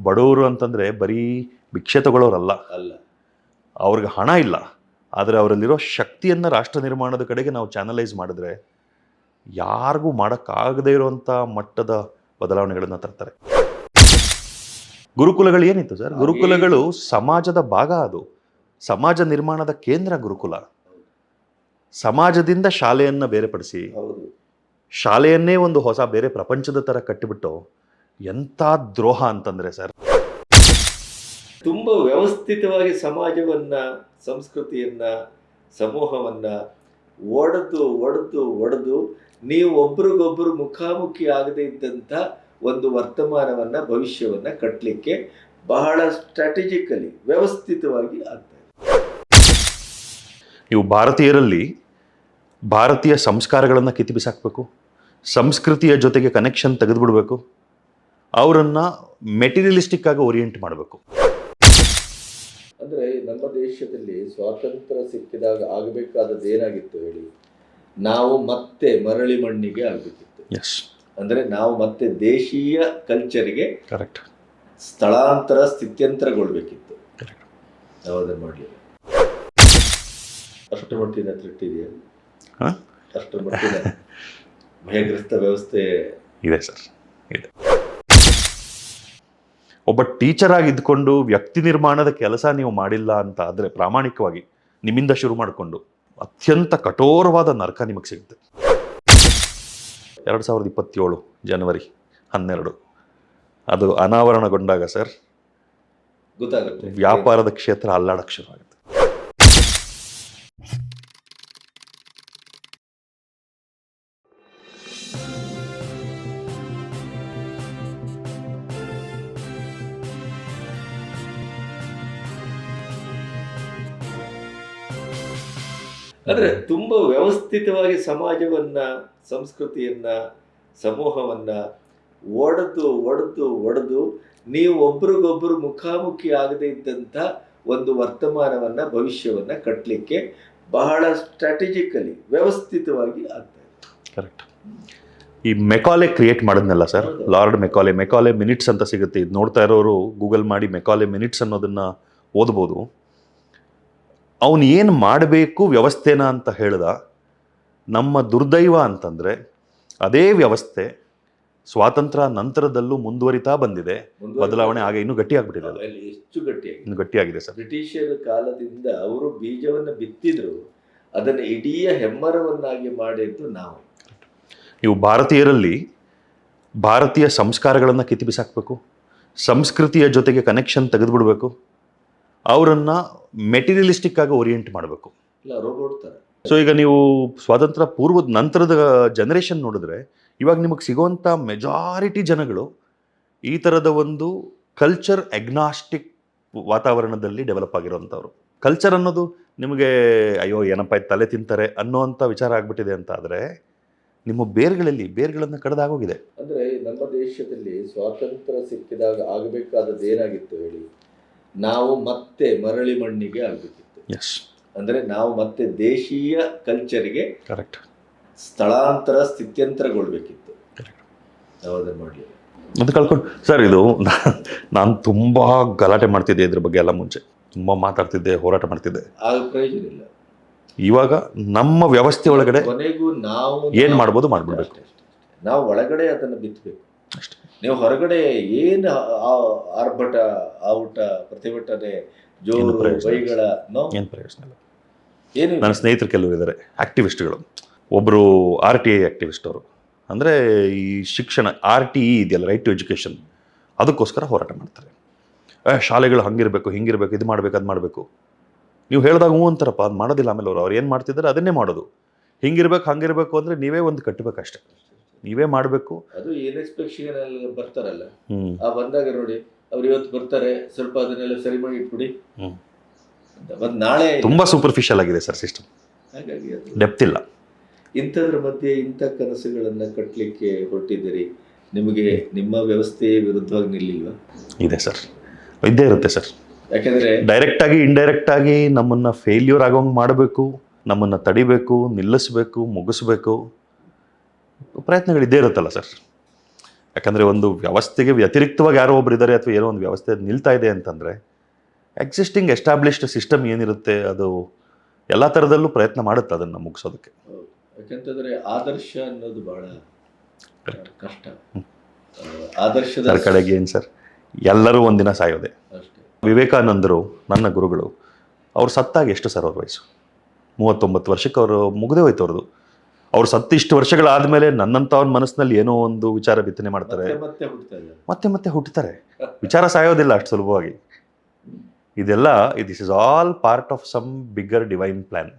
ಬಡವರು ಅಂತಂದ್ರೆ ಬರೀ ಭಿಕ್ಷೆ ತಗೊಳ್ಳೋರಲ್ಲ ಅಲ್ಲ. ಅವ್ರಿಗೆ ಹಣ ಇಲ್ಲ. ಆದರೆ ಅವರಲ್ಲಿರೋ ಶಕ್ತಿಯನ್ನು ರಾಷ್ಟ್ರ ನಿರ್ಮಾಣದ ಕಡೆಗೆ ನಾವು ಚಾನಲೈಸ್ ಮಾಡಿದ್ರೆ ಯಾರಿಗೂ ಮಾಡೋಕ್ಕಾಗದೇ ಇರುವಂಥ ಮಟ್ಟದ ಬದಲಾವಣೆಗಳನ್ನು ತರ್ತಾರೆ. ಗುರುಕುಲಗಳು ಏನಿತ್ತು ಸರ್? ಗುರುಕುಲಗಳು ಸಮಾಜದ ಭಾಗ ಅದು. ಸಮಾಜ ನಿರ್ಮಾಣದ ಕೇಂದ್ರ ಗುರುಕುಲ. ಸಮಾಜದಿಂದ ಶಾಲೆಯನ್ನು ಬೇರೆಪಡಿಸಿ ಶಾಲೆಯನ್ನೇ ಒಂದು ಹೊಸ ಬೇರೆ ಪ್ರಪಂಚದ ಥರ ಕಟ್ಟಿಬಿಟ್ಟು ಎಂಥ ದ್ರೋಹ ಅಂತಂದರೆ ಸರ್? ತುಂಬಾ ವ್ಯವಸ್ಥಿತವಾಗಿ ಸಮಾಜವನ್ನ, ಸಂಸ್ಕೃತಿಯನ್ನ, ಸಮೂಹವನ್ನ ಒಡೆದು ಒಡೆದು ಒಡೆದು ನೀವು ಒಬ್ರಿಗೊಬ್ರು ಮುಖಾಮುಖಿ ಆಗದೇ ಇದ್ದಂಥ ಒಂದು ವರ್ತಮಾನವನ್ನ, ಭವಿಷ್ಯವನ್ನ ಕಟ್ಟಲಿಕ್ಕೆ ಬಹಳ ಸ್ಟ್ರಾಟಜಿಕಲಿ ವ್ಯವಸ್ಥಿತವಾಗಿ ಆಗ್ತಾ ಇದೆ. ನೀವು ಭಾರತೀಯರಲ್ಲಿ ಭಾರತೀಯ ಸಂಸ್ಕಾರಗಳನ್ನು ಕಿತ್ತು ಬಿಸಾಕಬೇಕು, ಸಂಸ್ಕೃತಿಯ ಜೊತೆಗೆ ಕನೆಕ್ಷನ್ ತೆಗೆದುಬಿಡಬೇಕು, ಅವರನ್ನು ಮೆಟೀರಿಯಲಿಸ್ಟಿಕ್ ಆಗಿ ಓರಿಯೆಂಟ್ ಮಾಡಬೇಕು. ನಮ್ಮ ದೇಶದಲ್ಲಿ ಸ್ವಾತಂತ್ರ್ಯ ಸಿಕ್ಕಿದಾಗ ಆಗಬೇಕಾದದ್ದು ಏನಾಗಿತ್ತು ಹೇಳಿ? ನಾವು ಮತ್ತೆ ಮರಳಿ ಮಣ್ಣಿಗೆ ಆಗಬೇಕಿತ್ತು. ಅಂದರೆ ನಾವು ಮತ್ತೆ ದೇಶೀಯ ಕಲ್ಚರ್ಗೆ ಕರೆಕ್ಟ್ ಸ್ಥಳಾಂತರ ಸ್ಥಿತ್ಯಂತರಗೊಳ್ಬೇಕಿತ್ತು. ನಾವು ಅದನ್ನು ಮಾಡಲಿಲ್ಲ. ಅಷ್ಟು ಮಟ್ಟಿನ ತಿಟ್ಟಿದೆಯಾ? ಅಷ್ಟು ಮಟ್ಟಿನ ಭಯಗ್ರಸ್ತ ವ್ಯವಸ್ಥೆ ಇದೆ ಸರ್. ಇದೆ. ಒಬ್ಬ ಟೀಚರ್ ಆಗಿ ಇದ್ಕೊಂಡು ವ್ಯಕ್ತಿ ನಿರ್ಮಾಣದ ಕೆಲಸ ನೀವು ಮಾಡಿಲ್ಲ ಅಂತ ಆದರೆ ಪ್ರಾಮಾಣಿಕವಾಗಿ ನಿಮ್ಮಿಂದ ಶುರು ಮಾಡಿಕೊಂಡು ಅತ್ಯಂತ ಕಠೋರವಾದ ನರಕ ನಿಮಗೆ ಸಿಗುತ್ತೆ. ಎರಡು ಸಾವಿರದ ಇಪ್ಪತ್ತೇಳು ಜನವರಿ ಹನ್ನೆರಡು. ಅದು ಅನಾವರಣಗೊಂಡಾಗ ಸರ್ ಗೊತ್ತಾಗುತ್ತೆ. ವ್ಯಾಪಾರದ ಕ್ಷೇತ್ರ ಅಲ್ಲಾಡಕ್ಕೆ ಶುರು ಆಗುತ್ತೆ ಅಂದ್ರೆ ತುಂಬ ವ್ಯವಸ್ಥಿತವಾಗಿ ಸಮಾಜವನ್ನ ಸಂಸ್ಕೃತಿಯನ್ನ ಸಮೂಹವನ್ನ ಒಡೆದು ಒಡೆದು ಒಡೆದು ನೀವು ಒಬ್ರಿಗೊಬ್ರು ಮುಖಾಮುಖಿ ಆಗದೇ ಇದ್ದಂಥ ಒಂದು ವರ್ತಮಾನವನ್ನ ಭವಿಷ್ಯವನ್ನ ಕಟ್ಟಲಿಕ್ಕೆ ಬಹಳ ಸ್ಟ್ರಾಟಜಿಕಲಿ ವ್ಯವಸ್ಥಿತವಾಗಿ ಆಗ್ತಾ ಇದೆ. ಕರೆಕ್ಟ್ ಈ ಮೆಕಾಲೆ ಕ್ರಿಯೇಟ್ ಮಾಡಿದ್ನಲ್ಲ sir Lord Macaulay Macaulay minutes ಅಂತ ಸಿಗುತ್ತೆ. ಇದು ನೋಡ್ತಾ ಇರೋರು ಗೂಗಲ್ ಮಾಡಿ ಮೆಕಾಲೆ ಮಿನಿಟ್ಸ್ ಅನ್ನೋದನ್ನ ಓದ್ಬೋದು. ಅವನು ಏನು ಮಾಡಬೇಕು ವ್ಯವಸ್ಥೆನ ಅಂತ ಹೇಳ್ದ ನಮ್ಮ ದುರ್ದೈವ ಅಂತಂದರೆ ಅದೇ ವ್ಯವಸ್ಥೆ ಸ್ವಾತಂತ್ರ್ಯ ನಂತರದಲ್ಲೂ ಮುಂದುವರಿತಾ ಬಂದಿದೆ. ಬದಲಾವಣೆ ಆಗ ಇನ್ನೂ ಗಟ್ಟಿಯಾಗ್ಬಿಟ್ಟಿದೆ ಹೆಚ್ಚು ಗಟ್ಟಿ ಇನ್ನು ಗಟ್ಟಿಯಾಗಿದೆ ಸರ್. ಬ್ರಿಟಿಷರ ಕಾಲದಿಂದ ಅವರು ಬೀಜವನ್ನು ಬಿತ್ತಿದ್ರು. ಅದನ್ನು ಇಡೀ ಹೆಮ್ಮರವನ್ನಾಗಿ ಮಾಡಿದ್ದು ನಾವು. ನೀವು ಭಾರತೀಯರಲ್ಲಿ ಭಾರತೀಯ ಸಂಸ್ಕಾರಗಳನ್ನು ಕಿತ್ತು ಬಿಸಾಕಬೇಕು ಸಂಸ್ಕೃತಿಯ ಜೊತೆಗೆ ಕನೆಕ್ಷನ್ ತೆಗೆದುಬಿಡ್ಬೇಕು. ಅವರನ್ನು ಮೆಟೀರಿಯಲಿಸ್ಟಿಕ್ ಆಗಿ ಓರಿಯೆಂಟ್ ಮಾಡಬೇಕು. ಸೊ ಈಗ ನೀವು ಸ್ವಾತಂತ್ರ್ಯ ಪೂರ್ವದ ನಂತರದ ಜನರೇಷನ್ ನೋಡಿದ್ರೆ ಇವಾಗ ನಿಮಗೆ ಸಿಗೋವಂಥ ಮೆಜಾರಿಟಿ ಜನಗಳು ಈ ಥರದ ಒಂದು ಕಲ್ಚರ್ ಎಗ್ನಾಸ್ಟಿಕ್ ವಾತಾವರಣದಲ್ಲಿ ಡೆವಲಪ್ ಆಗಿರೋವಂಥವ್ರು. ಕಲ್ಚರ್ ಅನ್ನೋದು ನಿಮಗೆ ಅಯ್ಯೋ ಏನಪ್ಪ ತಲೆ ತಿಂತಾರೆ ಅನ್ನೋವಂಥ ವಿಚಾರ ಆಗ್ಬಿಟ್ಟಿದೆ ಅಂತ ಆದರೆ ನಿಮ್ಮ ಬೇರ್ಗಳಲ್ಲಿ ಬೇರ್ಗಳನ್ನು ಕಡ್ದಾಗೋಗಿದೆ. ಅಂದರೆ ನಮ್ಮ ದೇಶದಲ್ಲಿ ಸ್ವಾತಂತ್ರ್ಯ ಸಿಕ್ಕಿದಾಗ ಆಗಬೇಕಾದದ್ದು ಏನಾಗಿತ್ತು ಹೇಳಿ? ನಾವು ಮತ್ತೆ ಮರಳಿ ಮಣ್ಣಿಗೆ ಆಗಬೇಕಿತ್ತು. ಎಸ್ ಅಂದ್ರೆ ನಾವು ಮತ್ತೆ ದೇಶೀಯ ಕಲ್ಚರ್ಗೆ ಕರೆಕ್ಟ್ ಸ್ಥಳಾಂತರ ಸ್ಥಿತ್ಯಂತರಗೊಳ್ಬೇಕಿತ್ತು. ನಾವು ಅದನ್ನು ಮಾಡಲಿಲ್ಲ. ಅದು ಕಳ್ಕೊಂಡು ಸರ್ ಇದು ನಾನು ತುಂಬ ಗಲಾಟೆ ಮಾಡ್ತಿದ್ದೆ ಇದ್ರ ಬಗ್ಗೆ ಎಲ್ಲ ಮುಂಚೆ. ತುಂಬ ಮಾತಾಡ್ತಿದ್ದೆ ಹೋರಾಟ ಮಾಡ್ತಿದ್ದೆ. ಆಗ ಪ್ರಯೋಜನ ಇಲ್ಲ. ಇವಾಗ ನಮ್ಮ ವ್ಯವಸ್ಥೆ ಒಳಗಡೆ ಕೊನೆಗೂ ನಾವು ಏನು ಮಾಡ್ಬೋದು ಮಾಡ್ಬಿಡ್ಬೇಕು. ನಾವು ಒಳಗಡೆ ಅದನ್ನು ಬಿತ್ತಬೇಕು ಅಷ್ಟೇ. ನೀವು ಹೊರಗಡೆ ಏನು ಆ- ಆರ್ಭಟ ಆವುಟ ಪ್ರತಿಭಟನೆ ಏನು ಜೋರು ಬೈಗಳ ಏನು ಪ್ರಯೋಜನ ಇಲ್ಲ. ಏನು ನನ್ನ ಸ್ನೇಹಿತರು ಕೆಲವರು ಇದ್ದಾರೆ ಆಕ್ಟಿವಿಸ್ಟ್ಗಳು. ಒಬ್ಬರು ಆರ್ ಟಿ ಐ ಆಕ್ಟಿವಿಸ್ಟ್ ಅವರು. ಅಂದರೆ ಈ ಶಿಕ್ಷಣ ಆರ್ ಟಿ ಇ ಇದೆಯಲ್ಲ ರೈಟ್ ಟು ಎಜುಕೇಷನ್ ಅದಕ್ಕೋಸ್ಕರ ಹೋರಾಟ ಮಾಡ್ತಾರೆ. ಶಾಲೆಗಳು ಹಂಗಿರಬೇಕು ಹಿಂಗಿರಬೇಕು ಇದು ಮಾಡಬೇಕು ಅದು ಮಾಡಬೇಕು. ನೀವು ಹೇಳಿದಾಗ ಹ್ಞೂ ಅಂತಾರಪ್ಪ ಅದು ಮಾಡೋದಿಲ್ಲ. ಆಮೇಲೆ ಅವರು ಅವ್ರು ಏನು ಮಾಡ್ತಿದ್ದಾರೆ ಅದನ್ನೇ ಮಾಡೋದು. ಹಿಂಗಿರ್ಬೇಕು ಹಂಗಿರಬೇಕು ಅಂದರೆ ನೀವೇ ಒಂದು ಕಟ್ಟಬೇಕಷ್ಟೆ ನೀವೇ ಮಾಡಬೇಕು. ಅದು ಇನ್ಸ್ಪೆಕ್ಷನ್ ಅಲ್ಲಿ ಬರ್ತಾರಲ್ಲ ಆ ಬಂದಾಗ ನೋಡಿ ಅವ್ರು ಇವತ್ತು ಬರ್ತಾರೆ ಸ್ವಲ್ಪ ಅದನ್ನೆಲ್ಲ ಸರಿ ಮಾಡಿ ಇಟ್ಬಿಡಿ. ಮತ್ತ್ ನಾಳೆ ತುಂಬ ಸೂಪರ್ಫಿಷಿಯಲ್ ಆಗಿದೆ ಸರ್ ಸಿಸ್ಟಮ್ ಹಾಗಾಗಿ ಅದು ಡೆಪ್ತ್ ಇಲ್ಲ. ಇಂಥದ್ರ ಮಧ್ಯೆ ಇಂಥ ಕನಸುಗಳನ್ನು ಕಟ್ಟಲಿಕ್ಕೆ ಹೊರಟಿದ್ದೀರಿ. ನಿಮಗೆ ನಿಮ್ಮ ವ್ಯವಸ್ಥೆಯೇ ವಿರುದ್ಧವಾಗಿ ನಿಲ್ಲಿಲ್ವಾ? ಇದೆ ಸರ್. ಇದ್ದೇ ಇರುತ್ತೆ ಸರ್. ಯಾಕೆಂದರೆ ಡೈರೆಕ್ಟ್ ಆಗಿ ಇಂಡೈರೆಕ್ಟ್ ಆಗಿ ನಮ್ಮನ್ನ ಫೇಲ್ಯೂರ್ ಆಗೋಂಗೆ ಮಾಡಬೇಕು ನಮ್ಮನ್ನ ತಡಿಬೇಕು ನಿಲ್ಲಿಸಬೇಕು ಮುಗಿಸ್ಬೇಕು. ಪ್ರಯತ್ನಗಳು ಇದ್ದೇ ಇರುತ್ತಲ್ಲ ಸರ್? ಯಾಕಂದರೆ ಒಂದು ವ್ಯವಸ್ಥೆಗೆ ವ್ಯತಿರಿಕ್ತವಾಗಿ ಯಾರೋ ಒಬ್ರು ಇದ್ದಾರೆ ಅಥವಾ ಏನೋ ಒಂದು ವ್ಯವಸ್ಥೆ ನಿಲ್ತಾ ಇದೆ ಅಂತಂದರೆ ಎಕ್ಸಿಸ್ಟಿಂಗ್ ಎಸ್ಟಾಬ್ಲಿಷ್ಡ್ ಸಿಸ್ಟಮ್ ಏನಿರುತ್ತೆ ಅದು ಎಲ್ಲ ಥರದಲ್ಲೂ ಪ್ರಯತ್ನ ಮಾಡುತ್ತೆ ಅದನ್ನು ಮುಗಿಸೋದಕ್ಕೆ. ಯಾಕೆಂತಂದರೆ ಆದರ್ಶ ಅನ್ನೋದು ಬಹಳ ಕಷ್ಟ. ಆದರ್ಶ ಆದರ್ಶದ ಕಡೆಗೆ ಏನು ಸರ್? ಎಲ್ಲರೂ ಒಂದಿನ ಸಾಯೋದೆ. ಅಷ್ಟೇ. ವಿವೇಕಾನಂದರು ನನ್ನ ಗುರುಗಳು ಅವ್ರು ಸತ್ತಾಗ ಎಷ್ಟು ಸರ್ ಅವ್ರ ವಯಸ್ಸು? ಮೂವತ್ತೊಂಬತ್ತು ವರ್ಷಕ್ಕೆ ಅವರು ಮುಗಿದೇ ಹೋಯ್ತು ಅವ್ರದ್ದು. ಅವ್ರು ಸತ್ತು ಇಷ್ಟು ನನ್ನಂತ ನನ್ನಂಥವನ ಮನಸ್ಸಿನಲ್ಲಿ ಏನೋ ಒಂದು ವಿಚಾರ ಬಿತ್ತನೆ ಮಾಡ್ತಾರೆ. ಮತ್ತೆ ಮತ್ತೆ ಹುಟ್ಟುತ್ತಾರೆ ವಿಚಾರ ಸಾಯೋದಿಲ್ಲ ಅಷ್ಟು ಸುಲಭವಾಗಿ. ಇದೆಲ್ಲ this is all part of some bigger divine plan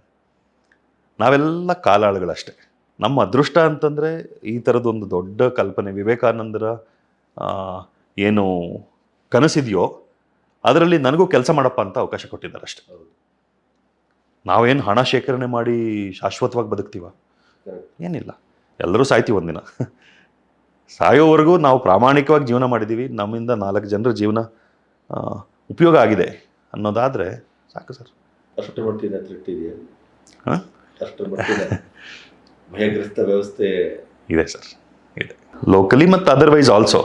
ನಾವೆಲ್ಲ ಕಾಲಾಳುಗಳಷ್ಟೇ. ನಮ್ಮ ಅದೃಷ್ಟ ಅಂತಂದರೆ ಈ ಥರದೊಂದು ದೊಡ್ಡ ಕಲ್ಪನೆ ವಿವೇಕಾನಂದರ ಏನು ಕನಸಿದೆಯೋ ಅದರಲ್ಲಿ ನನಗೂ ಕೆಲಸ ಮಾಡಪ್ಪ ಅಂತ ಅವಕಾಶ ಕೊಟ್ಟಿದ್ದಾರೆ ಅಷ್ಟೇ. ನಾವೇನು ಹಣ ಶೇಖರಣೆ ಮಾಡಿ ಶಾಶ್ವತವಾಗಿ ಬದುಕ್ತೀವ. ಏನಿಲ್ಲ. ಎಲ್ಲರೂ ಸಾಯ್ತೀವಿ ಒಂದಿನ. ಸಾಯೋವರೆಗೂ ನಾವು ಪ್ರಾಮಾಣಿಕವಾಗಿ ಜೀವನ ಮಾಡಿದ್ದೀವಿ. ನಮ್ಮಿಂದ ನಾಲ್ಕು ಜನರ ಜೀವನ ಉಪಯೋಗ ಆಗಿದೆ ಅನ್ನೋದಾದರೆ ಸಾಕು ಸರ್. ಅಷ್ಟು ಮಟ್ಟಿನ ತೃಪ್ತಿದೆಯಾ? ಅಷ್ಟು ಮಟ್ಟಿನ ಭಯಗ್ರಸ್ತ ವ್ಯವಸ್ಥೆ ಇದೆ ಸರ್. ಇದೆ. ಲೋಕಲಿ ಮತ್ತು ಅದರ್ವೈಸ್ ಆಲ್ಸೋ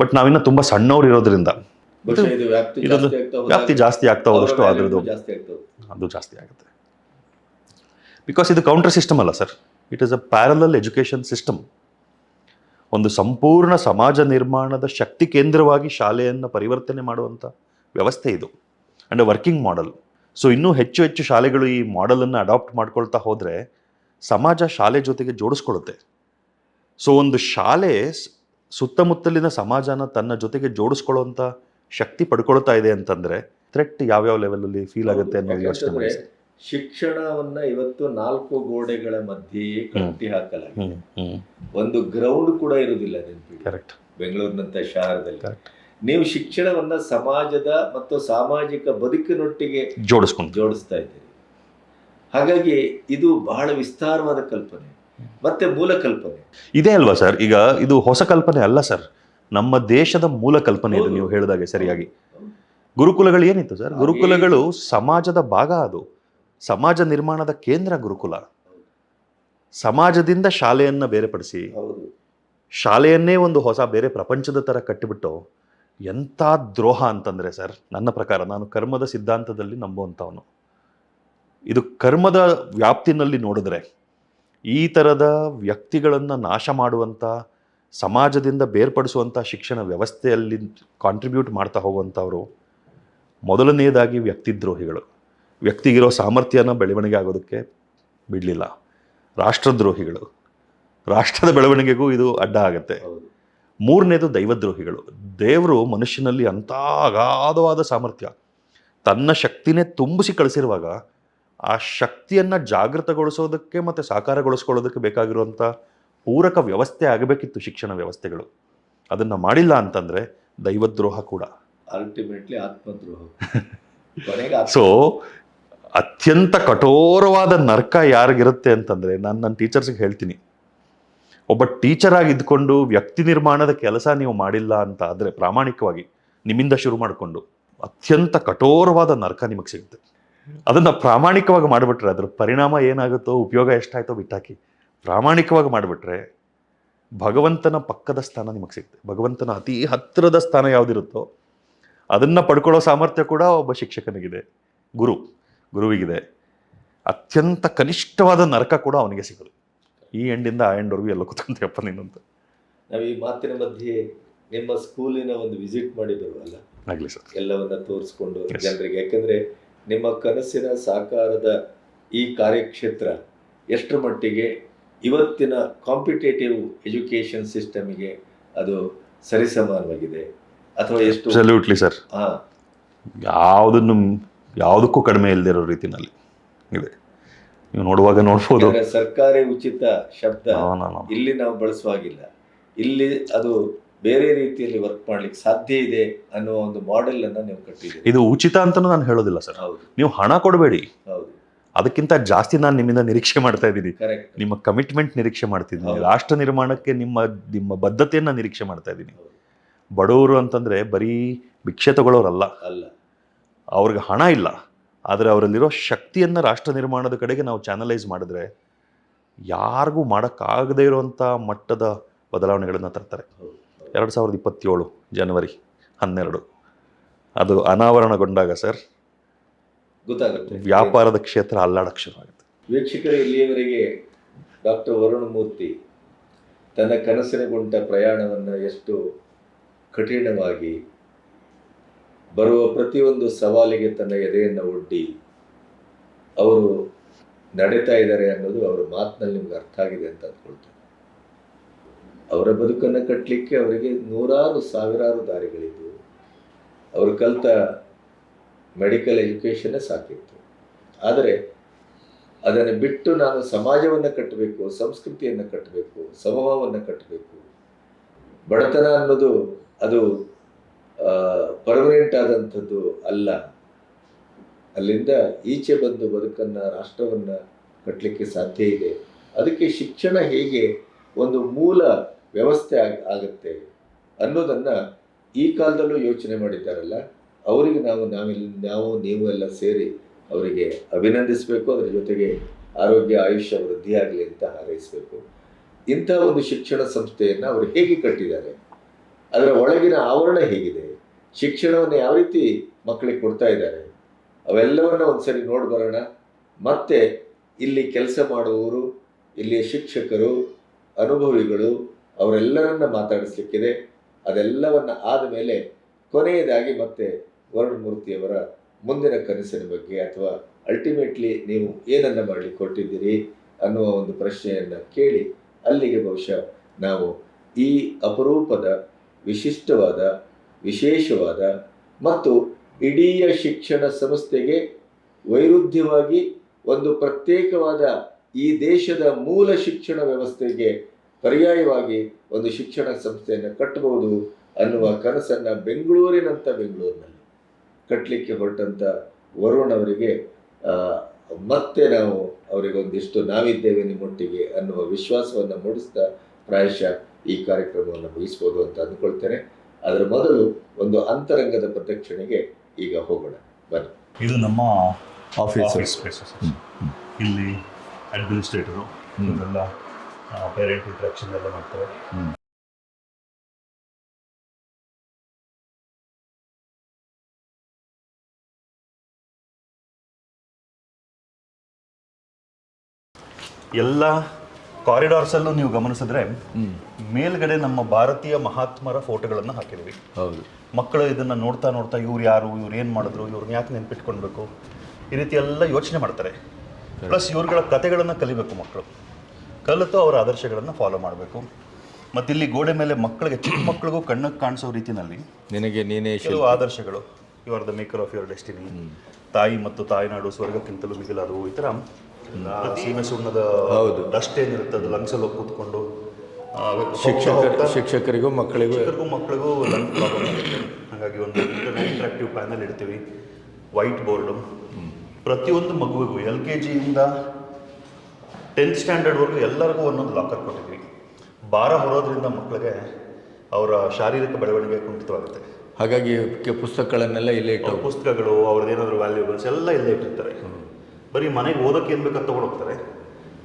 ಬಟ್ ನಾವಿನ್ನ ತುಂಬ ಸಣ್ಣವ್ರು ಇರೋದ್ರಿಂದ. ವ್ಯಾಪ್ತಿ ಜಾಸ್ತಿ ಆಗ್ತಾ ಹೋದಷ್ಟು ಅದ್ರದ್ದು. ಅದು ಜಾಸ್ತಿ ಆಗುತ್ತೆ. ಬಿಕಾಸ್ ಇದು ಕೌಂಟರ್ ಸಿಸ್ಟಮ್ ಅಲ್ಲ sir it is a parallel education system ಒಂದು ಸಂಪೂರ್ಣ ಸಮಾಜ ನಿರ್ಮಾಣದ ಶಕ್ತಿ ಕೇಂದ್ರವಾಗಿ ಶಾಲೆಯನ್ನು ಪರಿವರ್ತನೆ ಮಾಡುವಂಥ ವ್ಯವಸ್ಥೆ ಇದು ಆ್ಯಂಡ್ ವರ್ಕಿಂಗ್ ಮಾಡೆಲ್ ಸೊ ಇನ್ನೂ ಹೆಚ್ಚು ಹೆಚ್ಚು ಶಾಲೆಗಳು ಈ ಮಾಡೆಲನ್ನು ಅಡಾಪ್ಟ್ ಮಾಡ್ಕೊಳ್ತಾ ಹೋದರೆ ಸಮಾಜ ಶಾಲೆ ಜೊತೆಗೆ ಜೋಡಿಸ್ಕೊಳ್ಳುತ್ತೆ. ಸೊ ಒಂದು ಶಾಲೆ ಸುತ್ತಮುತ್ತಲಿನ ಸಮಾಜನ ತನ್ನ ಜೊತೆಗೆ ಜೋಡಿಸ್ಕೊಳ್ಳುವಂಥ ಶಕ್ತಿ ಪಡ್ಕೊಳ್ತಾ ಇದೆ ಅಂತಂದರೆ ಥ್ರೆಟ್ ಯಾವ್ಯಾವ ಲೆವೆಲಲ್ಲಿ ಫೀಲ್ ಆಗುತ್ತೆ ಅನ್ನೋದು ಯೋಚನೆ ಮಾಡಿ ಶಿಕ್ಷಣವನ್ನ ಇವತ್ತು ನಾಲ್ಕು ಗೋಡೆಗಳ ಮಧ್ಯೆಯೇ ಕಟ್ಟಿ ಹಾಕಲಾಗಿದೆ. ಒಂದು ಗ್ರೌಂಡ್ ಕೂಡ ಇರುವುದಿಲ್ಲ ಕರೆಕ್ಟ್ ಬೆಂಗಳೂರಿನಂತ ಶಹರದಲ್ಲಿ. ನೀವು ಶಿಕ್ಷಣವನ್ನ ಸಮಾಜದ ಮತ್ತು ಸಾಮಾಜಿಕ ಬದುಕಿನೊಟ್ಟಿಗೆ ಜೋಡಿಸ್ಕೊಂಡು. ಜೋಡಿಸ್ತಾ ಇದ್ದೀರಿ. ಹಾಗಾಗಿ ಇದು ಬಹಳ ವಿಸ್ತಾರವಾದ ಕಲ್ಪನೆ ಮತ್ತೆ ಮೂಲ ಕಲ್ಪನೆ. ಇದೇ ಅಲ್ವಾ ಸರ್? ಈಗ ಇದು ಹೊಸ ಕಲ್ಪನೆ ಅಲ್ಲ ಸರ್. ನಮ್ಮ ದೇಶದ ಮೂಲ ಕಲ್ಪನೆ ಇದು. ನೀವು ಹೇಳಿದಾಗೆ ಸರಿಯಾಗಿ. ಗುರುಕುಲಗಳು ಏನಿತ್ತು ಸರ್? ಗುರುಕುಲಗಳು ಸಮಾಜದ ಭಾಗ ಅದು. ಸಮಾಜ ನಿರ್ಮಾಣದ ಕೇಂದ್ರ ಗುರುಕುಲ. ಸಮಾಜದಿಂದ ಶಾಲೆಯನ್ನು ಬೇರೆಪಡಿಸಿ ಶಾಲೆಯನ್ನೇ ಒಂದು ಹೊಸ ಬೇರೆ ಪ್ರಪಂಚದ ಥರ ಕಟ್ಟಿಬಿಟ್ಟು ಎಂಥ ದ್ರೋಹ ಅಂತಂದರೆ ಸರ್ ನನ್ನ ಪ್ರಕಾರ ನಾನು ಕರ್ಮದ ಸಿದ್ಧಾಂತದಲ್ಲಿ ನಂಬುವಂಥವನು. ಇದು ಕರ್ಮದ ವ್ಯಾಪ್ತಿನಲ್ಲಿ ನೋಡಿದ್ರೆ ಈ ಥರದ ವ್ಯಕ್ತಿಗಳನ್ನು ನಾಶ ಮಾಡುವಂಥ ಸಮಾಜದಿಂದ ಬೇರ್ಪಡಿಸುವಂಥ ಶಿಕ್ಷಣ ವ್ಯವಸ್ಥೆಯಲ್ಲಿ ಕಾಂಟ್ರಿಬ್ಯೂಟ್ ಮಾಡ್ತಾ ಹೋಗುವಂಥವರು ಮೊದಲನೆಯದಾಗಿ ವ್ಯಕ್ತಿದ್ರೋಹಿಗಳು. ವ್ಯಕ್ತಿಗಿರೋ ಸಾಮರ್ಥ್ಯನ ಬೆಳವಣಿಗೆ ಆಗೋದಕ್ಕೆ ಬಿಡಲಿಲ್ಲ. ರಾಷ್ಟ್ರದ್ರೋಹಿಗಳು. ರಾಷ್ಟ್ರದ ಬೆಳವಣಿಗೆಗೂ ಇದು ಅಡ್ಡ ಆಗುತ್ತೆ. ಮೂರನೇದು ದೈವದ್ರೋಹಿಗಳು. ದೇವರು ಮನುಷ್ಯನಲ್ಲಿ ಅಂಥ ಅಗಾಧವಾದ ಸಾಮರ್ಥ್ಯ. ತನ್ನ ಶಕ್ತಿನೇ ತುಂಬಿಸಿ ಕಳಿಸಿರುವಾಗ ಆ ಶಕ್ತಿಯನ್ನು ಜಾಗೃತಗೊಳಿಸೋದಕ್ಕೆ ಮತ್ತು ಸಾಕಾರಗೊಳಿಸ್ಕೊಳ್ಳೋದಕ್ಕೆ ಬೇಕಾಗಿರುವಂಥ ಪೂರಕ ವ್ಯವಸ್ಥೆ ಆಗಬೇಕಿತ್ತು ಶಿಕ್ಷಣ ವ್ಯವಸ್ಥೆಗಳು. ಅದನ್ನು ಮಾಡಿಲ್ಲ ಅಂತಂದರೆ ದೈವದ್ರೋಹ ಕೂಡ. ಅಲ್ಟಿಮೇಟ್ಲಿ ಆತ್ಮದ್ರೋಹ. ಸೊ ಅತ್ಯಂತ ಕಠೋರವಾದ ನರ್ಕ ಯಾರಿಗಿರುತ್ತೆ ಅಂತಂದರೆ ನಾನು ನನ್ನ ಟೀಚರ್ಸ್ಗೆ ಹೇಳ್ತೀನಿ. ಒಬ್ಬ ಟೀಚರ್ ಇದ್ಕೊಂಡು ವ್ಯಕ್ತಿ ನಿರ್ಮಾಣದ ಕೆಲಸ ನೀವು ಮಾಡಿಲ್ಲ ಅಂತ ಆದರೆ ಪ್ರಾಮಾಣಿಕವಾಗಿ ನಿಮ್ಮಿಂದ ಶುರು ಮಾಡಿಕೊಂಡು ಅತ್ಯಂತ ಕಠೋರವಾದ ನರ್ಕ ನಿಮಗೆ ಸಿಗುತ್ತೆ. ಅದನ್ನು ಪ್ರಾಮಾಣಿಕವಾಗಿ ಮಾಡಿಬಿಟ್ರೆ ಅದರ ಪರಿಣಾಮ ಏನಾಗುತ್ತೋ, ಉಪಯೋಗ ಎಷ್ಟಾಯ್ತೋ ಬಿಟ್ಟಾಕಿ ಪ್ರಾಮಾಣಿಕವಾಗಿ ಮಾಡಿಬಿಟ್ರೆ ಭಗವಂತನ ಪಕ್ಕದ ಸ್ಥಾನ ನಿಮಗೆ ಸಿಗುತ್ತೆ. ಭಗವಂತನ ಅತಿ ಹತ್ತಿರದ ಸ್ಥಾನ ಯಾವುದಿರುತ್ತೋ ಅದನ್ನು ಪಡ್ಕೊಳ್ಳೋ ಸಾಮರ್ಥ್ಯ ಕೂಡ ಒಬ್ಬ ಶಿಕ್ಷಕನಿಗಿದೆ. ಗುರು. ಗುರುವಿಗಿದೆ. ಅತ್ಯಂತ ಕನಿಷ್ಠವಾದ ನರಕ ಕೂಡ ಅವನಿಗೆ ಸಿಗೋದು. ಈ ಎಂಡಿಂದ ಆ ಎಂಡ್ವರೆಗೂ ಎಲ್ಲ ಕೂತ್ಕೊಂತೀಯಪ್ಪ ನಿನ್ನಂತ. ನಾವು ಈ ಮಾತಿನ ಮಧ್ಯೆ ನಿಮ್ಮ ಸ್ಕೂಲಿನ ಒಂದು ವಿಸಿಟ್ ಮಾಡಿ ಬರುವಲ್ಲ ಆಗಲಿ ಸರ್. ಎಲ್ಲವನ್ನ ತೋರಿಸ್ಕೊಂಡು ಜನರಿಗೆ. ಯಾಕಂದ್ರೆ ನಿಮ್ಮ ಕನಸಿನ ಸಾಕಾರದ ಈ ಕಾರ್ಯಕ್ಷೇತ್ರ ಎಷ್ಟರ ಮಟ್ಟಿಗೆ ಇವತ್ತಿನ ಕಾಂಪಿಟೇಟಿವ್ ಎಜುಕೇಶನ್ ಸಿಸ್ಟಮ್ಗೆ ಅದು ಸರಿಸಮಾನವಾಗಿದೆ? ಅಥವಾ ಎಷ್ಟು ಅಬ್ಸಲ್ಯೂಟ್ಲಿ ಸರ್ ಹಾ. ಯಾವುದನ್ನು ಯಾವುದಕ್ಕೂ ಕಡಿಮೆ ಇಲ್ಲದಿರೋ ರೀತಿನಲ್ಲಿ ಇದೆ. ನೀವು ನೋಡುವಾಗ ನೋಡ್ಬೋದು. ಸರ್ಕಾರಿ ಉಚಿತ ಶಬ್ದ. ಇಲ್ಲಿ ನಾವು ಬಳಸುವಾಗಿಲ್ಲ ಇಲ್ಲಿ ಅದು ಬೇರೆ ರೀತಿಯಲ್ಲಿ ವರ್ಕ್ ಮಾಡ್ಲಿಕ್ಕೆ ಸಾಧ್ಯ ಇದೆ ಅನ್ನೋ ಒಂದು ಮಾಡೆಲ್ ಅನ್ನ ನೀವು ಕಟ್ಟಿದ್ದೀರಿ. ಇದು ಉಚಿತ ಅಂತಲೂ ನಾನು ಹೇಳೋದಿಲ್ಲ ಸರ್. ನೀವು ಹಣ ಕೊಡಬೇಡಿ. ಹೌದು. ಅದಕ್ಕಿಂತ ಜಾಸ್ತಿ ನಾನು ನಿಮ್ಮಿಂದ ನಿರೀಕ್ಷೆ ಮಾಡ್ತಾ ಇದ್ದೀನಿ. ನಿಮ್ಮ ಕಮಿಟ್ಮೆಂಟ್ ನಿರೀಕ್ಷೆ ಮಾಡ್ತಿದ್ದೀನಿ. ರಾಷ್ಟ್ರ ನಿರ್ಮಾಣಕ್ಕೆ ನಿಮ್ಮ ನಿಮ್ಮ ಬದ್ಧತೆಯನ್ನು ನಿರೀಕ್ಷೆ ಮಾಡ್ತಾ ಇದ್ದೀನಿ. ಬಡವರು ಅಂತಂದ್ರೆ ಬರೀ ಭಿಕ್ಷೆ ತಗೊಳ್ಳೋರಲ್ಲ ಅಲ್ಲ. ಅವ್ರಿಗೆ ಹಣ ಇಲ್ಲ ಆದರೆ ಅವರಲ್ಲಿರೋ ಶಕ್ತಿಯನ್ನು ರಾಷ್ಟ್ರ ನಿರ್ಮಾಣದ ಕಡೆಗೆ ನಾವು ಚಾನಲೈಸ್ ಮಾಡಿದ್ರೆ ಯಾರಿಗೂ ಮಾಡೋಕ್ಕಾಗದೇ ಇರುವಂಥ ಮಟ್ಟದ ಬದಲಾವಣೆಗಳನ್ನು ತರ್ತಾರೆ. ಎರಡು ಸಾವಿರದ ಇಪ್ಪತ್ತೇಳು ಜನವರಿ ಹನ್ನೆರಡು ಅದು ಅನಾವರಣಗೊಂಡಾಗ ಸರ್ ಗೊತ್ತಾಗುತ್ತೆ. ವ್ಯಾಪಾರದ ಕ್ಷೇತ್ರ ಅಲ್ಲಾಡಕ್ಕೆ ಶುರು ಆಗುತ್ತೆ ವೀಕ್ಷಕರ ಇಲ್ಲಿಯವರೆಗೆ ಡಾಕ್ಟರ್ ವರುಣ ಮೂರ್ತಿ ತನ್ನ ಕನಸಿನಗೊಂಡ ಪ್ರಯಾಣವನ್ನು ಎಷ್ಟು ಕಠಿಣವಾಗಿ ಬರುವ ಪ್ರತಿಯೊಂದು ಸವಾಲಿಗೆ ತನ್ನ ಎದೆಯನ್ನು ಒಡ್ಡಿ ಅವರು ನಡೀತಾ ಇದ್ದಾರೆ ಅನ್ನೋದು ಅವರ ಮಾತಿನಲ್ಲಿ ನಿಮ್ಗೆ ಅರ್ಥ ಆಗಿದೆ ಅಂತ ಅಂದ್ಕೊಳ್ತೇನೆ ಅವರ ಬದುಕನ್ನು ಕಟ್ಟಲಿಕ್ಕೆ ಅವರಿಗೆ ನೂರಾರು ಸಾವಿರಾರು ದಾರಿಗಳಿದ್ದವು ಅವರು ಕಲಿತ ಮೆಡಿಕಲ್ ಎಜುಕೇಷನ್ನೇ ಸಾಕಿತ್ತು. ಆದರೆ ಅದನ್ನು ಬಿಟ್ಟು ನಾನು ಸಮಾಜವನ್ನು ಕಟ್ಟಬೇಕು, ಸಂಸ್ಕೃತಿಯನ್ನು ಕಟ್ಟಬೇಕು, ಸಮೂಹವನ್ನು ಕಟ್ಟಬೇಕು, ಬಡತನ ಅನ್ನೋದು ಅದು ಪರ್ಮನೆಂಟ್ ಆದಂಥದ್ದು ಅಲ್ಲ. ಅಲ್ಲಿಂದ ಈಚೆ ಬಂದು ಬದುಕನ್ನು, ರಾಷ್ಟ್ರವನ್ನು ಕಟ್ಟಲಿಕ್ಕೆ ಸಾಧ್ಯ ಇದೆ. ಅದಕ್ಕೆ ಶಿಕ್ಷಣ ಹೇಗೆ ಒಂದು ಮೂಲ ವ್ಯವಸ್ಥೆ ಆಗ, ಆಗುತ್ತೆ ಅನ್ನೋದನ್ನು ಈ ಕಾಲದಲ್ಲೂ ಯೋಚನೆ ಮಾಡಿದ್ದಾರಲ್ಲ. ಅವರಿಗೆ ನಾವು ನಾವೆಲ್ಲ ನಾವು, ನೀವು ಎಲ್ಲ ಸೇರಿ ಅವರಿಗೆ ಅಭಿನಂದಿಸಬೇಕು. ಅದರ ಜೊತೆಗೆ ಆರೋಗ್ಯ, ಆಯುಷ್ಯ ವೃದ್ಧಿಯಾಗಲಿ ಅಂತ ಹಾರೈಸಬೇಕು. ಇಂಥ ಒಂದು ಶಿಕ್ಷಣ ಸಂಸ್ಥೆಯನ್ನು ಅವರು ಹೇಗೆ ಕಟ್ಟಿದ್ದಾರೆ? ಅದರ ಒಳಗಿನ ಆವರಣ ಹೇಗಿದೆ? ಶಿಕ್ಷಣವನ್ನು ಯಾವ ರೀತಿ ಮಕ್ಕಳಿಗೆ ಕೊಡ್ತಾ ಇದ್ದಾರೆ? ಅವೆಲ್ಲವನ್ನ ಒಂದ್ಸರಿ ನೋಡಿ ಬರೋಣ. ಮತ್ತೆ ಇಲ್ಲಿ ಕೆಲಸ ಮಾಡುವವರು, ಇಲ್ಲಿಯ ಶಿಕ್ಷಕರು, ಅನುಭವಿಗಳು, ಅವರೆಲ್ಲರನ್ನ ಮಾತಾಡಿಸ್ಲಿಕ್ಕಿದೆ. ಅದೆಲ್ಲವನ್ನ ಆದಮೇಲೆ ಕೊನೆಯದಾಗಿ ಮತ್ತೆ ವರುಣಮೂರ್ತಿಯವರ ಮುಂದಿನ ಕನಸಿನ ಬಗ್ಗೆ ಅಥವಾ ಅಲ್ಟಿಮೇಟ್ಲಿ ನೀವು ಏನನ್ನ ಮಾಡಲಿಕ್ಕೆ ಕೊಟ್ಟಿದ್ದೀರಿ ಅನ್ನುವ ಒಂದು ಪ್ರಶ್ನೆಯನ್ನು ಕೇಳಿ ಅಲ್ಲಿಗೆ ಬಹುಶಃ ನಾವು ಈ ಅಪರೂಪದ ವಿಶಿಷ್ಟವಾದ ವಿಶೇಷವಾದ ಮತ್ತು ಇಡೀ ಶಿಕ್ಷಣ ಸಂಸ್ಥೆಗೆ ವೈರುಧ್ಯವಾಗಿ ಒಂದು ಪ್ರತ್ಯೇಕವಾದ ಈ ದೇಶದ ಮೂಲ ಶಿಕ್ಷಣ ವ್ಯವಸ್ಥೆಗೆ ಪರ್ಯಾಯವಾಗಿ ಒಂದು ಶಿಕ್ಷಣ ಸಂಸ್ಥೆಯನ್ನು ಕಟ್ಟಬಹುದು ಅನ್ನುವ ಕನಸನ್ನು ಬೆಂಗಳೂರಿನಂಥ ಬೆಂಗಳೂರಿನಲ್ಲಿ ಕಟ್ಟಲಿಕ್ಕೆ ಹೊರಟಂಥ ವರುಣ್ ಅವರಿಗೆ ಮತ್ತೆ ನಾವು ಅವರಿಗೊಂದಿಷ್ಟು ನಾವಿದ್ದೇವೆ ನಿಮ್ಮೊಟ್ಟಿಗೆ ಅನ್ನುವ ವಿಶ್ವಾಸವನ್ನು ಮೂಡಿಸ್ತಾ ಪ್ರಾಯಶಃ ಈ ಕಾರ್ಯಕ್ರಮವನ್ನು ಮುಗಿಸ್ಬೋದು ಅಂತ ಅಂದ್ಕೊಳ್ತೇನೆ. ಅದರ ಮೊದಲು ಒಂದು ಅಂತರಂಗದ ಪ್ರದಕ್ಷಿಣೆಗೆ ಈಗ ಹೋಗೋಣ. ಬನ್ನಿ. ಇದು ನಮ್ಮ ಆಫೀಸ್ ಸ್ಪೇಸಸ್ ಇಲ್ಲಿ ಅಡ್ಮಿನಿಸ್ಟ್ರೇಟರು ಇವರೆಲ್ಲ ಪೇರೆಂಟ್ ಇಂಟ್ರಾಕ್ಷನ್ ಎಲ್ಲ ಮಾಡ್ತಾರೆ. ಎಲ್ಲ ಕಾರಿಡಾರ್ಸಲ್ಲೂ ನೀವು ಗಮನಿಸಿದ್ರೆ ಮೇಲ್ಗಡೆ ನಮ್ಮ ಭಾರತೀಯ ಮಹಾತ್ಮರ ಫೋಟೋಗಳನ್ನು ಹಾಕಿದ್ವಿ. ಹೌದು. ಮಕ್ಕಳು ಇದನ್ನು ನೋಡ್ತಾ ನೋಡ್ತಾ ಇವ್ರು ಯಾರು ಇವ್ರು ಏನು ಮಾಡಿದ್ರು ಇವ್ರನ್ನ ಯಾಕೆ ನೆನ್ಪಿಟ್ಕೊಳ್ಬೇಕು? ಈ ರೀತಿ ಎಲ್ಲ ಯೋಚನೆ ಮಾಡ್ತಾರೆ. ಪ್ಲಸ್ ಇವ್ರುಗಳ ಕಥೆಗಳನ್ನು ಕಲಿಬೇಕು ಮಕ್ಕಳು. ಕಲಿತು ಅವರ ಆದರ್ಶಗಳನ್ನು ಫಾಲೋ ಮಾಡಬೇಕು. ಮತ್ತು ಇಲ್ಲಿ ಗೋಡೆ ಮೇಲೆ ಮಕ್ಕಳಿಗೆ ಚಿಕ್ಕ ಮಕ್ಕಳಿಗೂ ಕಣ್ಣಿಗೆ ಕಾಣಿಸೋ ರೀತಿಯಲ್ಲಿ ನಿನಗೆ ನೀನೇ ಕೆಲವು ಆದರ್ಶಗಳು. You are the maker of your destiny ತಾಯಿ ಮತ್ತು ತಾಯಿನಾಡು ಸ್ವರ್ಗಕ್ಕಿಂತಲೂ ಮಿಗಿಲಾದವು. ಈ ಥರ ಸೀಮೆ ಸುಣ್ಣದ ಡಸ್ಟ್ ಏನಿರುತ್ತೆ ಅದು ಲಂಗ್ಸಲ್ಲಿ ಹೋಗಿ ಕೂತ್ಕೊಂಡು ಹೋಗ್ತಾ ಶಿಕ್ಷಕರಿಗೂ ಮಕ್ಕಳಿಗೂ ಶಿಕ್ಷಕರಿಗೂ ಮಕ್ಕಳಿಗೂ ಲಂಗ್ ಪ್ರಾಬ್ಲಮ್ ಆಗುತ್ತೆ. ಹಾಗಾಗಿ ಒಂದು ಇಂಟ್ರಾಕ್ಟಿವ್ ಪ್ಯಾನಲ್ ಇಡ್ತೀವಿ ವೈಟ್ ಬೋರ್ಡು ಪ್ರತಿಯೊಂದು ಮಗುವಿಗೂ ಎಲ್ ಕೆ ಜಿಯಿಂದ ಟೆಂತ್ ಸ್ಟ್ಯಾಂಡರ್ಡ್ವರೆಗೂ ಎಲ್ಲರಿಗೂ ಒಂದೊಂದು ಲಾಕರ್ ಕೊಟ್ಟಿದ್ವಿ. ಭಾರ ಹೊರೋದ್ರಿಂದ ಮಕ್ಕಳಿಗೆ ಅವರ ಶಾರೀರಿಕ ಬೆಳವಣಿಗೆ ಕುಂಠಿತವಾಗುತ್ತೆ. ಹಾಗಾಗಿ ಪುಸ್ತಕಗಳನ್ನೆಲ್ಲ ಇಲ್ಲೇ ಇಟ್ಟು ಪುಸ್ತಕಗಳು ಅವ್ರದ್ದು ಏನಾದರೂ ವ್ಯಾಲ್ಯೂಬಲ್ಸ್ ಎಲ್ಲ ಇಲ್ಲೇ ಇಟ್ಟಿರ್ತಾರೆ. ಬರೀ ಮನೆಗೆ ಓದೋಕೆ ಏನು ಬೇಕಾದ ತೊಗೊಂಡು ಹೋಗ್ತಾರೆ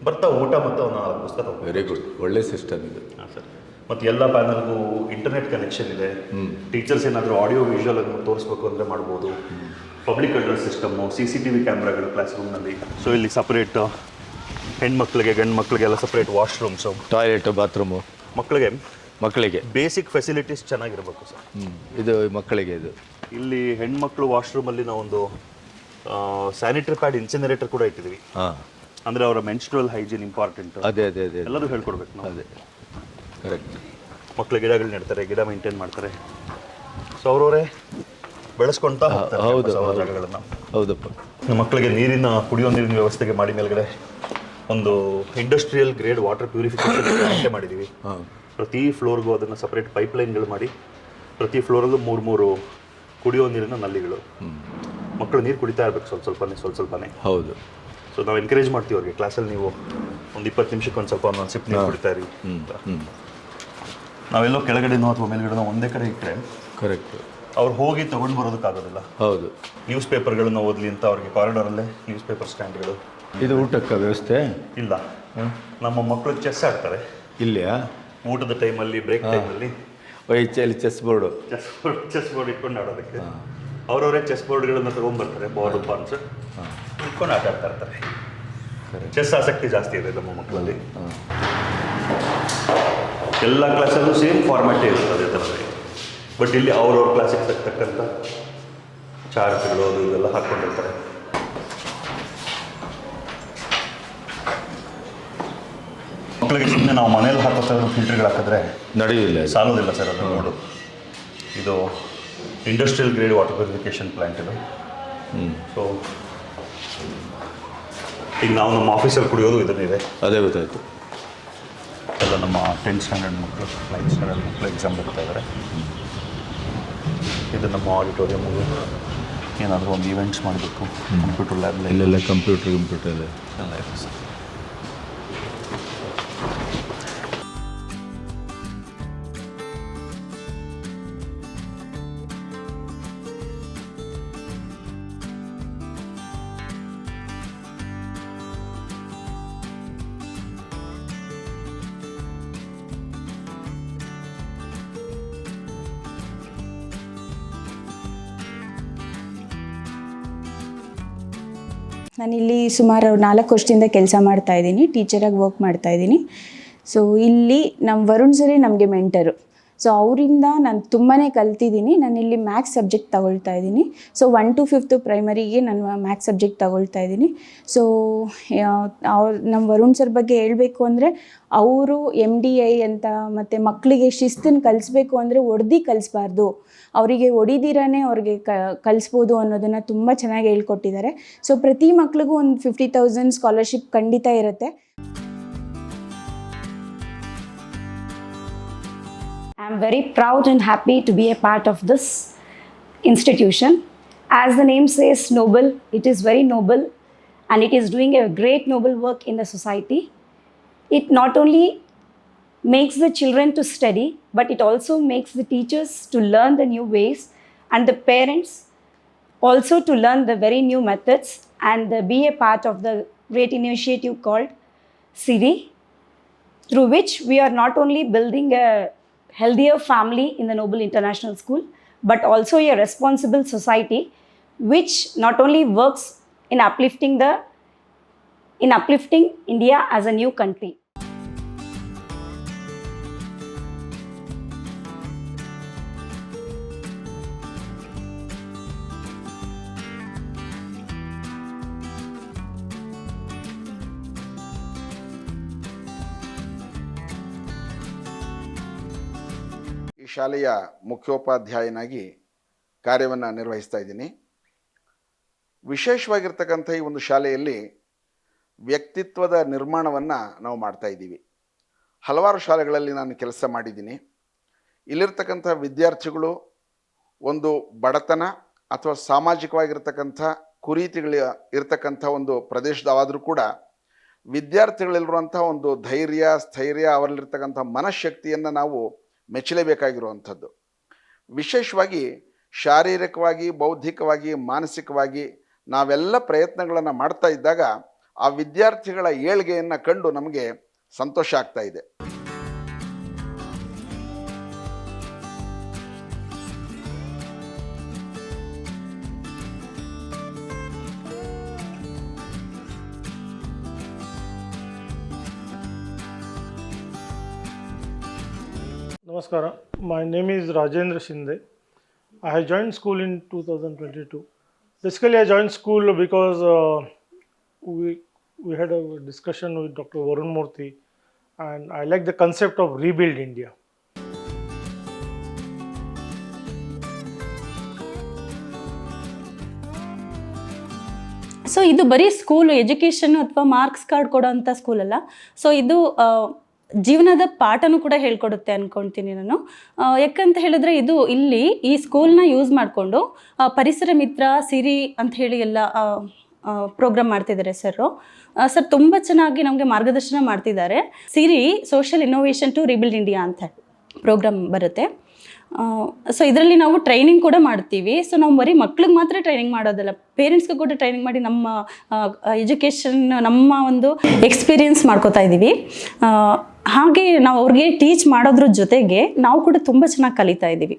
ಬರ್ತಾ ಊಟ ಮತ್ತು ಅವನ ಪುಸ್ತಕ ತಗೊಂಡು ವೆರಿ ಗುಡ್ ಒಳ್ಳೆ ಸಿಸ್ಟಮ್ ಇದು. ಹಾಂ ಸರ್. ಮತ್ತು ಎಲ್ಲ ಪ್ಯಾನಲ್ಗೂ ಇಂಟರ್ನೆಟ್ ಕನೆಕ್ಷನ್ ಇದೆ. ಟೀಚರ್ಸ್ ಏನಾದರೂ ಆಡಿಯೋ ವಿಜುವಲ್ ಅನ್ನು ತೋರಿಸ್ಬೇಕು ಅಂದರೆ ಮಾಡ್ಬೋದು. Public address system C C T V ಕ್ಯಾಮ್ರಾಗಳು class ರೂಮ್ನಲ್ಲಿ ಸೊ ಇಲ್ಲಿ ಸಪ್ರೇಟ್ ಹೆಣ್ಮಕ್ಳಿಗೆ ಗಂಡು ಮಕ್ಕಳಿಗೆಲ್ಲ ಸಪ್ರೇಟ್ ವಾಶ್ರೂಮ್ಸು ಟಾಯ್ಲೆಟ್ ಬಾತ್ರೂಮು ಮಕ್ಕಳಿಗೆ ಮಕ್ಕಳಿಗೆ ಬೇಸಿಕ್ ಫೆಸಿಲಿಟೀಸ್ ಚೆನ್ನಾಗಿರಬೇಕು ಸರ್. ಇದು ಮಕ್ಕಳಿಗೆ ಇದು. ಇಲ್ಲಿ ಹೆಣ್ಮಕ್ಳು ವಾಶ್ರೂಮಲ್ಲಿ ನಾವೊಂದು ಸ್ಯಾನಿಟರಿ ಪ್ಯಾಡ್ ಇನ್ಸಿನರೇಟರ್ ಕೂಡ ಇಟ್ಟಿದ್ದೀವಿ. ಹಾಂ. ಅಂದರೆ ಅವರ ಮೆನ್ಸ್ಟ್ರಲ್ ಹೈಜೀನ್ ಇಂಪಾರ್ಟೆಂಟ್ ಅದೇ ಅದೇ ಅದೇ. ಎಲ್ಲರೂ ಹೇಳ್ಕೊಡ್ಬೇಕು ನಾವು. ಅದೇ. ಕರೆಕ್ಟ್ ಮಕ್ಕಳು ಗಿಡಗಳು ನೆಡ್ತಾರೆ ಗಿಡ ಮೇಂಟೈನ್ ಮಾಡ್ತಾರೆ. ಸೊ ಅವರವರೇ ಬೆಳೆಸ್ಕೊಂತ ಹೌದು. ಜಾಗಗಳನ್ನ. ಹೌದಪ್ಪ. ನಮ್ಮ ಮಕ್ಕಳಿಗೆ ನೀರಿನ ಕುಡಿಯೋ ನೀರಿನ ವ್ಯವಸ್ಥೆಗೆ ಮಾಡಿ ಮೇಲ್ಗಡೆ ಒಂದು ಇಂಡಸ್ಟ್ರಿಯಲ್ ಗ್ರೇಡ್ ವಾಟರ್ ಪ್ಯೂರಿಫಿಕೇಶನ್ ಮಾಡಿದ್ದೀವಿ. ಹಾಂ. ಪ್ರತಿ ಫ್ಲೋರ್ಗೂ ಅದನ್ನು ಸಪ್ರೇಟ್ ಪೈಪ್ಲೈನ್ಗಳು ಮಾಡಿ ಪ್ರತಿ ಫ್ಲೋರಲ್ಲೂ ಮೂರು ಮೂರು ಕುಡಿಯೋ ನೀರಿನ ನಲ್ಲಿಗಳು. ಮಕ್ಕಳು ನೀರು ಕುಡಿತಾ ಇರ್ಬೇಕು ಸ್ವಲ್ಪ ಸ್ವಲ್ಪನೇ ಸ್ವಲ್ಪ ಸ್ವಲ್ಪನೇ. ಹೌದು. ಸೊ ನಾವು ಎನ್ಕರೇಜ್ ಮಾಡ್ತೀವಿ ಅವ್ರಿಗೆ. ಕ್ಲಾಸಲ್ಲಿ ನೀವು ಒಂದು ಇಪ್ಪತ್ತು ನಿಮಿಷಕ್ಕೆ ಒಂದು ಸ್ವಲ್ಪ ಒಂದೊಂದು ಸಿಪ್ ನೀರು ಕುಡಿತಾ ಇರಿ ಅಂತ. ನಾವೆಲ್ಲೋ ಕೆಳಗಡೆನೋ ಅಥವಾ ಮೇಲ್ಗಡೆನೋ ಒಂದೇ ಕಡೆ ಇಟ್ಟರೆ ಕರೆಕ್ಟ್ ಅವ್ರು ಹೋಗಿ ತಗೊಂಡು ಬರೋದಕ್ಕಾಗೋದಿಲ್ಲ ಹೌದು. ನ್ಯೂಸ್ ಪೇಪರ್ಗಳನ್ನ ಓದಲಿ ಅಂತ ಅವ್ರಿಗೆ ಕಾರಿಡಾರಲ್ಲೇ ನ್ಯೂಸ್ ಪೇಪರ್ ಸ್ಟ್ಯಾಂಡ್ಗಳು ಇದು ಊಟಕ್ಕೆ ವ್ಯವಸ್ಥೆ? ಇಲ್ಲ. ನಮ್ಮ ಮಕ್ಕಳು ಚೆಸ್ ಆಡ್ತಾರೆ. ಇಲ್ಲಿಯಾ? ಊಟದ ಟೈಮಲ್ಲಿ ಬ್ರೇಕ್ ಟೈಮಲ್ಲಿ chess board chess board chess board ಇಟ್ಕೊಂಡು ಆಡೋದಕ್ಕೆ. ಅವರವರೇ ಚೆಸ್ ಬೋರ್ಡ್ಗಳನ್ನ ತಗೊಂಡ್ಬರ್ತಾರೆ ಬಾಲ್ ಪಾನ್ಸ್ ಇಟ್ಕೊಂಡು ಆಟ ಆಡ್ತಾ ಇರ್ತಾರೆ ಚೆಸ್ ಆಸಕ್ತಿ ಜಾಸ್ತಿ ಇದೆ ನಮ್ಮ ಮಕ್ಕಳಲ್ಲಿ. ಎಲ್ಲ ಕ್ಲಾಸಲ್ಲೂ ಸೇಮ್ ಫಾರ್ಮ್ಯಾಟೇ ಇರ್ತದೆ ಅದರಲ್ಲಿ ಬಟ್ ಇಲ್ಲಿ ಅವ್ರವ್ರ ಕ್ಲಾಸಿಗೆ ತಕ್ಕಂಥ ಚಾರ್ಜ್ಗಳು ಅದು ಇದೆಲ್ಲ ಹಾಕ್ಕೊಂಡಿರ್ತಾರೆ ಮಕ್ಕಳಿಗೆ ಸುಮ್ಮನೆ ನಾವು ಮನೇಲಿ ಹಾಕೋ ಫಿಲ್ಟರ್ಗಳು ಹಾಕಿದ್ರೆ ನಡೆಯುವುದಿಲ್ಲ. ಸಾಲೋದಿಲ್ಲ ಸರ್ ಅದು ನೋಡು. ಇದು industrial grade water purification plant ಇದು ಸೊ ಈಗ ನಾವು ನಮ್ಮ ಆಫೀಸಲ್ಲಿ ಕುಡಿಯೋದು ಇದನ್ನಿದೆ ಅದೇ ಗೊತ್ತಾಯಿತು. ಎಲ್ಲ ನಮ್ಮ ಟೆಂತ್ ಸ್ಟ್ಯಾಂಡರ್ಡ್ ಮಕ್ಕಳು ನೈನ್ತ್ ಸ್ಟ್ಯಾಂಡರ್ಡ್ ಮಕ್ಕಳು ಎಕ್ಸಾಮ್ ಬರ್ತಾ ಇದ್ದಾರೆ ಇದು ನಮ್ಮ ಆಡಿಟೋರಿಯಮ್ ಏನಾದರೂ ಒಂದು ಈವೆಂಟ್ಸ್ ಮಾಡಬೇಕು. ಕಂಪ್ಯೂಟರ್ ಲ್ಯಾಬ್ ಇಲ್ಲೆಲ್ಲ ಕಂಪ್ಯೂಟರ್ ಕಂಪ್ಯೂಟರ್ ಇದೆ ಎಲ್ಲ ಇದೆ ಸರ್. ನಾನಿಲ್ಲಿ ಸುಮಾರು ನಾಲ್ಕು ವರ್ಷದಿಂದ ಕೆಲಸ ಮಾಡ್ತಾ ಇದ್ದೀನಿ ಟೀಚರಾಗಿ ವರ್ಕ್ ಮಾಡ್ತಾ ಇದ್ದೀನಿ. ಸೊ ಇಲ್ಲಿ ನಮ್ಮ ವರುಣ್ ಸರಿ ನಮಗೆ ಮೆಂಟರು ಸೊ ಅವರಿಂದ ನಾನು ತುಂಬಾ ಕಲ್ತಿದ್ದೀನಿ ನಾನು ಇಲ್ಲಿ ಮ್ಯಾಥ್ಸ್ ಸಬ್ಜೆಕ್ಟ್ ತಗೊಳ್ತಾ ಇದ್ದೀನಿ ಸೊ ಒನ್ ಟು ಫಿಫ್ತ್ ಪ್ರೈಮರಿಗೆ ನಾನು ಮ್ಯಾಥ್ಸ್ ಸಬ್ಜೆಕ್ಟ್ ತಗೊಳ್ತಾ ಇದ್ದೀನಿ ಸೊ ಅವ್ರು ನಮ್ಮ ವರುಣ್ ಸರ್ ಬಗ್ಗೆ ಹೇಳಬೇಕು ಅಂದರೆ ಅವರು ಎಂ ಡಿ ಐ ಅಂತ ಮತ್ತು ಮಕ್ಕಳಿಗೆ ಶಿಸ್ತನ್ನು ಕಲಿಸ್ಬೇಕು ಅಂದರೆ ಒಡ್ದು ಕಲಿಸ್ಬಾರ್ದು. ಅವರಿಗೆ ಒಡಿದಿರನೇ ಅವ್ರಿಗೆ ಕ, ಕಲಿಸ್ಬೋದು ಅನ್ನೋದನ್ನು ತುಂಬ ಚೆನ್ನಾಗಿ ಹೇಳ್ಕೊಟ್ಟಿದ್ದಾರೆ. ಸೊ ಪ್ರತಿ ಮಕ್ಳಿಗೂ ಒಂದು ಫಿಫ್ಟಿ ತೌಸಂಡ್ ಸ್ಕಾಲರ್ಶಿಪ್ ಖಂಡಿತ ಇರುತ್ತೆ. I'm very proud and happy to be a part of this institution. As the name says, noble, it is very noble and it is doing a great noble work in the society. It not only makes the children to study, but it also makes the teachers to learn the new ways and the parents also to learn the very new methods and be a part of the great initiative called Siri through which we are not only building a healthier family in the Noble International School, but also a responsible society which not only works in uplifting the in uplifting India as a new country. ಶಾಲೆಯ ಮುಖ್ಯೋಪಾಧ್ಯಾಯನಾಗಿ ಕಾರ್ಯವನ್ನು ನಿರ್ವಹಿಸ್ತಾ ಇದ್ದೀನಿ. ವಿಶೇಷವಾಗಿರ್ತಕ್ಕಂಥ ಈ ಒಂದು ಶಾಲೆಯಲ್ಲಿ ವ್ಯಕ್ತಿತ್ವದ ನಿರ್ಮಾಣವನ್ನು ನಾವು ಮಾಡ್ತಾ ಇದ್ದೀವಿ. ಹಲವಾರು ಶಾಲೆಗಳಲ್ಲಿ ನಾನು ಕೆಲಸ ಮಾಡಿದ್ದೀನಿ. ಇಲ್ಲಿರ್ತಕ್ಕಂಥ ವಿದ್ಯಾರ್ಥಿಗಳು ಒಂದು ಬಡತನ ಅಥವಾ ಸಾಮಾಜಿಕವಾಗಿರ್ತಕ್ಕಂಥ ಕುರೀತಿಗಳ ಇರತಕ್ಕಂಥ ಒಂದು ಪ್ರದೇಶದವಾದರೂ ಕೂಡ ವಿದ್ಯಾರ್ಥಿಗಳಲ್ಲಿರುವಂಥ ಒಂದು ಧೈರ್ಯ, ಸ್ಥೈರ್ಯ, ಅವರಲ್ಲಿರ್ತಕ್ಕಂಥ ಮನಃಶಕ್ತಿಯನ್ನು ನಾವು ಮೆಚ್ಚಲೇಬೇಕಾಗಿರುವಂಥದ್ದು. ವಿಶೇಷವಾಗಿ ಶಾರೀರಿಕವಾಗಿ, ಬೌದ್ಧಿಕವಾಗಿ, ಮಾನಸಿಕವಾಗಿ ನಾವೆಲ್ಲ ಪ್ರಯತ್ನಗಳನ್ನು ಮಾಡ್ತಾ ಇದ್ದಾಗ ಆ ವಿದ್ಯಾರ್ಥಿಗಳ ಏಳ್ಗೆಯನ್ನು ಕಂಡು ನಮಗೆ ಸಂತೋಷ ಆಗ್ತಾ ಇದೆ. Namaskara. My name is Rajendra Shinde. I have joined school in 2022. Basically, I joined school because uh, we we had a discussion with Dr. Varun Murthy, and I like the concept of rebuild India. So ಇದು ಬರೀ school education ಅಥವಾ marks card ಕೊಡೋಂಥ school ಅಲ್ಲ so ಜೀವನದ ಪಾಠನೂ ಕೂಡ ಹೇಳ್ಕೊಡುತ್ತೆ ಅನ್ಕೊಳ್ತೀನಿ ನಾನು. ಯಾಕಂತ ಹೇಳಿದ್ರೆ ಇದು ಇಲ್ಲಿ ಈ ಸ್ಕೂಲ್ನ ಯೂಸ್ ಮಾಡಿಕೊಂಡು ಪರಿಸರ ಮಿತ್ರ, ಸಿರಿ ಅಂತ ಹೇಳಿ ಎಲ್ಲ ಪ್ರೋಗ್ರಾಮ್ ಮಾಡ್ತಿದ್ದಾರೆ ಸರ್ ಸರ್ ತುಂಬ ಚೆನ್ನಾಗಿ ನಮಗೆ ಮಾರ್ಗದರ್ಶನ ಮಾಡ್ತಿದ್ದಾರೆ Siri social innovation to rebuild India ಅಂತ ಪ್ರೋಗ್ರಾಮ್ ಬರುತ್ತೆ. ಸೊ ಇದರಲ್ಲಿ ನಾವು ಟ್ರೈನಿಂಗ್ ಕೂಡ ಮಾಡ್ತೀವಿ. ಸೊ ನಾವು ಬರೀ ಮಕ್ಳಿಗೆ ಮಾತ್ರ ಟ್ರೈನಿಂಗ್ ಮಾಡೋದಲ್ಲ ಪೇರೆಂಟ್ಸ್ಗೂ ಕೂಡ ಟ್ರೈನಿಂಗ್ ಮಾಡಿ ನಮ್ಮ ಎಜುಕೇಷನ್ ನಮ್ಮ ಒಂದು ಎಕ್ಸ್ಪೀರಿಯನ್ಸ್ ಮಾಡ್ಕೋತಾ ಇದ್ದೀವಿ ಹಾಗೆ ನಾವು ಅವ್ರಿಗೆ ಟೀಚ್ ಮಾಡೋದ್ರ ಜೊತೆಗೆ ನಾವು ಕೂಡ ತುಂಬ ಚೆನ್ನಾಗಿ ಕಲಿತಾ ಇದ್ದೀವಿ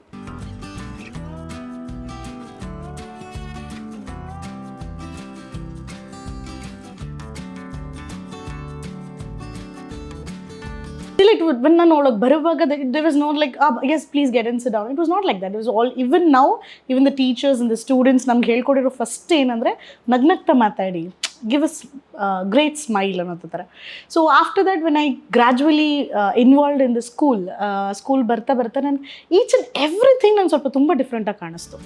when ನಾನು ಒಳಗೆ ಬರುವಾಗ like ah, yes please get and sit down. It was not like that. It was all even now even the teachers and the students ನಮ್ಗೆ ಹೇಳ್ಕೊಡಿರೋ ಫಸ್ಟ್ ಏನಂದರೆ ನಗ್ನಗ್ತಾ ಮಾತಾಡಿ. ಗಿವ್ ಅಸ್ ಗ್ರೇಟ್ ಸ್ಮೈಲ್ ಅನ್ನೋ ಥರ. So after that when I gradually involved in the school school ಬರ್ತಾ ಬರ್ತಾ ನಾನು ಈಚ್ ಆ್ಯಂಡ್ ಎವ್ರಿಥಿಂಗ್ ನಂಗೆ ಸ್ವಲ್ಪ ತುಂಬ ಡಿಫ್ರೆಂಟಾಗಿ ಕಾಣಿಸ್ತು.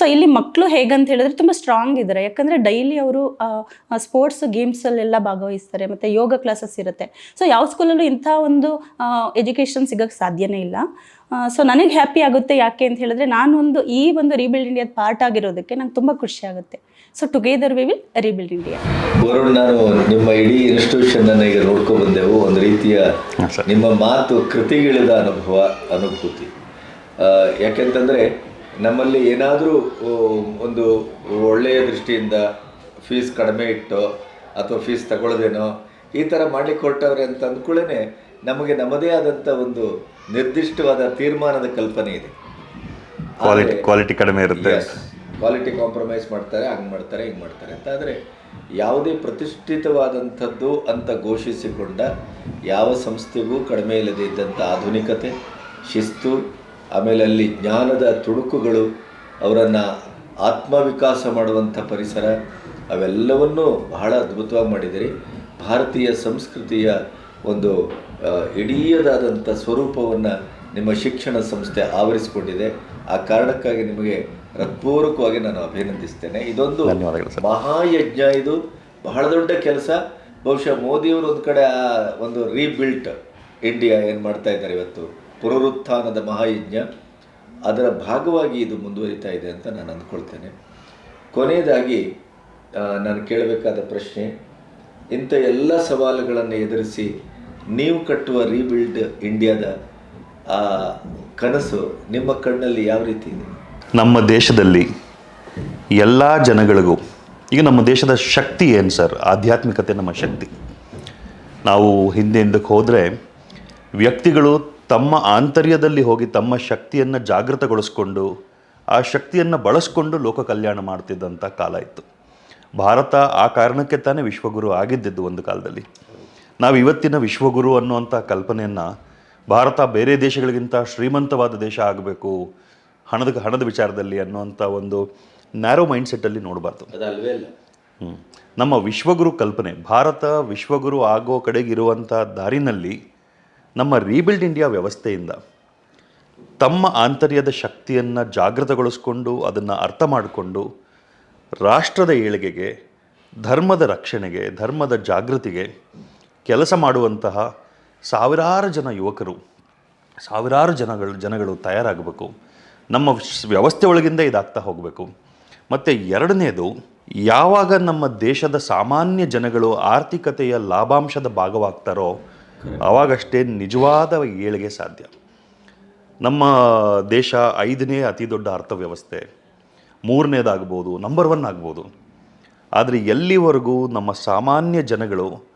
ಸೊ ಇಲ್ಲಿ ಮಕ್ಕಳು ಹೇಗಂತ ಹೇಳಿದ್ರೆ ತುಂಬ ಸ್ಟ್ರಾಂಗ್ ಇದ್ದಾರೆ. ಯಾಕಂದರೆ ಡೈಲಿ ಅವರು ಸ್ಪೋರ್ಟ್ಸ್ ಗೇಮ್ಸಲ್ಲೆಲ್ಲ ಭಾಗವಹಿಸ್ತಾರೆ ಮತ್ತು ಯೋಗ ಕ್ಲಾಸಸ್ ಇರುತ್ತೆ. ಸೊ ಯಾವ ಸ್ಕೂಲಲ್ಲೂ ಇಂಥ ಒಂದು ಎಜುಕೇಷನ್ ಸಿಗೋಕ್ಕೆ ಸಾಧ್ಯನೇ ಇಲ್ಲ. ಸೊ ನನಗೆ ಹ್ಯಾಪಿ ಆಗುತ್ತೆ ಯಾಕೆ ಅಂತ ಹೇಳಿದ್ರೆ ನಾನು ಒಂದು ಈ ಒಂದು ರೀಬಿಲ್ಡ್ ಇಂಡಿಯಾದ ಪಾರ್ಟ್ ಆಗಿರೋದಕ್ಕೆ ನಂಗೆ ತುಂಬ ಖುಷಿ ಆಗುತ್ತೆ. So together we will rebuild India Varun ನಾನು ನಿಮ್ಮ ಇಡೀ ಇನ್ಸ್ಟಿಟ್ಯೂಷನ್ ಅನ್ನ ಈಗ ನೋಡ್ಕೊಂಡು ಬಂದೆವು. ಒಂದು ರೀತಿಯ ನಿಮ್ಮ ಮಾತು ಕೃತಿಗಿಳಿದ ಅನುಭವ ಅನುಭೂತಿ. ಯಾಕೆಂತಂದರೆ ನಮ್ಮಲ್ಲಿ ಏನಾದರೂ ಒಂದು ಒಳ್ಳೆಯ ದೃಷ್ಟಿಯಿಂದ ಫೀಸ್ ಕಡಿಮೆ ಇಟ್ಟು ಅಥವಾ ಫೀಸ್ ತಗೊಳ್ಳೋದೇನೋ ಈ ಥರ ಮಾಡಲಿಕ್ಕೆ ಹೊರಟವ್ರೆ ಅಂತ ಅಂದ್ಕೊಳ್ಳೇ ನಮಗೆ ನಮ್ಮದೇ ಆದಂಥ ಒಂದು ನಿರ್ದಿಷ್ಟವಾದ ತೀರ್ಮಾನದ ಕಲ್ಪನೆ ಇದೆ. ಕ್ವಾಲಿಟಿ ಕ್ವಾಲಿಟಿ ಕಡಿಮೆ ಇರುತ್ತೆ. ಕ್ವಾಲಿಟಿ ಕಾಂಪ್ರಮೈಸ್ ಮಾಡ್ತಾರೆ ಹಂಗೆ ಮಾಡ್ತಾರೆ ಹಿಂಗೆ ಮಾಡ್ತಾರೆ ಅಂತ. ಆದರೆ ಯಾವುದೇ ಪ್ರತಿಷ್ಠಿತವಾದಂಥದ್ದು ಅಂತ ಘೋಷಿಸಿಕೊಂಡ ಯಾವ ಸಂಸ್ಥೆಗೂ ಕಡಿಮೆ ಇಲ್ಲದೇ ಇದ್ದಂಥ ಆಧುನಿಕತೆ ಶಿಸ್ತು ಆಮೇಲೆ ಅಲ್ಲಿ ಜ್ಞಾನದ ತುಣುಕುಗಳು ಅವರನ್ನು ಆತ್ಮವಿಕಾಸ ಮಾಡುವಂಥ ಪರಿಸರ ಅವೆಲ್ಲವನ್ನೂ ಬಹಳ ಅದ್ಭುತವಾಗಿ ಮಾಡಿದಿರಿ ಭಾರತೀಯ ಸಂಸ್ಕೃತಿಯ ಒಂದು ಇಡೀಯದಾದಂಥ ಸ್ವರೂಪವನ್ನು ನಿಮ್ಮ ಶಿಕ್ಷಣ ಸಂಸ್ಥೆ ಆವರಿಸಿಕೊಂಡಿದೆ. ಆ ಕಾರಣಕ್ಕಾಗಿ ನಿಮಗೆ ಹೃತ್ಪೂರ್ವಕವಾಗಿ ನಾನು ಅಭಿನಂದಿಸ್ತೇನೆ. ಇದೊಂದು ಮಹಾಯಜ್ಞ. ಇದು ಬಹಳ ದೊಡ್ಡ ಕೆಲಸ. ಬಹುಶಃ ಮೋದಿಯವರು ಒಂದು ಕಡೆ ಆ ಒಂದು ರೀಬಿಲ್ಟ್ ಇಂಡಿಯಾ ಏನು ಮಾಡ್ತಾ ಇದ್ದಾರೆ ಇವತ್ತು? ಪುನರುತ್ಥಾನದ ಮಹಾಯಜ್ಞ. ಅದರ ಭಾಗವಾಗಿ ಇದು ಮುಂದುವರಿತಾ ಇದೆ ಅಂತ ನಾನು ಅಂದ್ಕೊಳ್ತೇನೆ. ಕೊನೆಯದಾಗಿ ನಾನು ಕೇಳಬೇಕಾದ ಪ್ರಶ್ನೆ, ಇಂಥ ಎಲ್ಲ ಸವಾಲುಗಳನ್ನು ಎದುರಿಸಿ ನೀವು ಕಟ್ಟುವ ರೀಬಿಲ್ಡ್ ಇಂಡಿಯಾದ ಆ, ಕನಸು ನಿಮ್ಮ ಕಣ್ಣಲ್ಲಿ ಯಾವ ರೀತಿ ಇದೆ? ನಮ್ಮ ದೇಶದಲ್ಲಿ ಎಲ್ಲ ಜನಗಳಿಗೂ, ಈಗ ನಮ್ಮ ದೇಶದ ಶಕ್ತಿ ಏನು ಸರ್? ಆಧ್ಯಾತ್ಮಿಕತೆ ನಮ್ಮ ಶಕ್ತಿ. ನಾವು ಹಿಂದೆ ಹಿಂದಕ್ಕೆ ಹೋದರೆ ವ್ಯಕ್ತಿಗಳು ತಮ್ಮ ಆಂತರ್ಯದಲ್ಲಿ ಹೋಗಿ ತಮ್ಮ ಶಕ್ತಿಯನ್ನು ಜಾಗೃತಗೊಳಿಸ್ಕೊಂಡು ಆ ಶಕ್ತಿಯನ್ನು ಬಳಸ್ಕೊಂಡು ಲೋಕ ಕಲ್ಯಾಣ ಮಾಡ್ತಿದ್ದಂಥ ಕಾಲ ಇತ್ತು. ಭಾರತ ಆ ಕಾರಣಕ್ಕೆ ತಾನೇ ವಿಶ್ವಗುರು ಆಗಿದ್ದಿದ್ದು ಒಂದು ಕಾಲದಲ್ಲಿ. ನಾವು ಇವತ್ತಿನ ವಿಶ್ವಗುರು ಅನ್ನುವಂಥ ಕಲ್ಪನೆಯನ್ನು ಭಾರತ ಬೇರೆ ದೇಶಗಳಿಗಿಂತ ಶ್ರೀಮಂತವಾದ ದೇಶ ಆಗಬೇಕು ಹಣದ ಹಣದ ವಿಚಾರದಲ್ಲಿ ಅನ್ನುವಂಥ ಒಂದು ನ್ಯಾರೋ ಮೈಂಡ್ಸೆಟ್ಟಲ್ಲಿ ನೋಡಬಾರ್ದು. ನಮ್ಮ ವಿಶ್ವಗುರು ಕಲ್ಪನೆ ಭಾರತ ವಿಶ್ವಗುರು ಆಗೋ ಕಡೆಗಿರುವಂಥ ದಾರಿನಲ್ಲಿ ನಮ್ಮ ರೀಬಿಲ್ಡ್ ಇಂಡಿಯಾ ವ್ಯವಸ್ಥೆಯಿಂದ ತಮ್ಮ ಆಂತರ್ಯದ ಶಕ್ತಿಯನ್ನು ಜಾಗೃತಗೊಳಿಸ್ಕೊಂಡು ಅದನ್ನು ಅರ್ಥ ಮಾಡಿಕೊಂಡು ರಾಷ್ಟ್ರದ ಏಳಿಗೆಗೆ, ಧರ್ಮದ ರಕ್ಷಣೆಗೆ, ಧರ್ಮದ ಜಾಗೃತಿಗೆ ಕೆಲಸ ಮಾಡುವಂತಹ ಸಾವಿರಾರು ಜನ ಯುವಕರು, ಸಾವಿರಾರು ಜನಗಳು ಜನಗಳು ತಯಾರಾಗಬೇಕು. ನಮ್ಮ ವ್ಯವಸ್ಥೆ ಒಳಗಿಂದ ಇದಾಗ್ತಾ ಹೋಗಬೇಕು. ಮತ್ತು ಎರಡನೇದು, ಯಾವಾಗ ನಮ್ಮ ದೇಶದ ಸಾಮಾನ್ಯ ಜನಗಳು ಆರ್ಥಿಕತೆಯ ಲಾಭಾಂಶದ ಭಾಗವಾಗ್ತಾರೋ ಆವಾಗಷ್ಟೇ ನಿಜವಾದ ಏಳಿಗೆ ಸಾಧ್ಯ. ನಮ್ಮ ದೇಶ ಐದನೇ ಅತಿ ದೊಡ್ಡ ಅರ್ಥವ್ಯವಸ್ಥೆ. ಮೂರನೇದಾಗ್ಬೋದು ನಂಬರ್ ಒನ್ ಆಗ್ಬೋದು. ಆದರೆ ಎಲ್ಲಿವರೆಗೂ ನಮ್ಮ ಸಾಮಾನ್ಯ ಜನಗಳು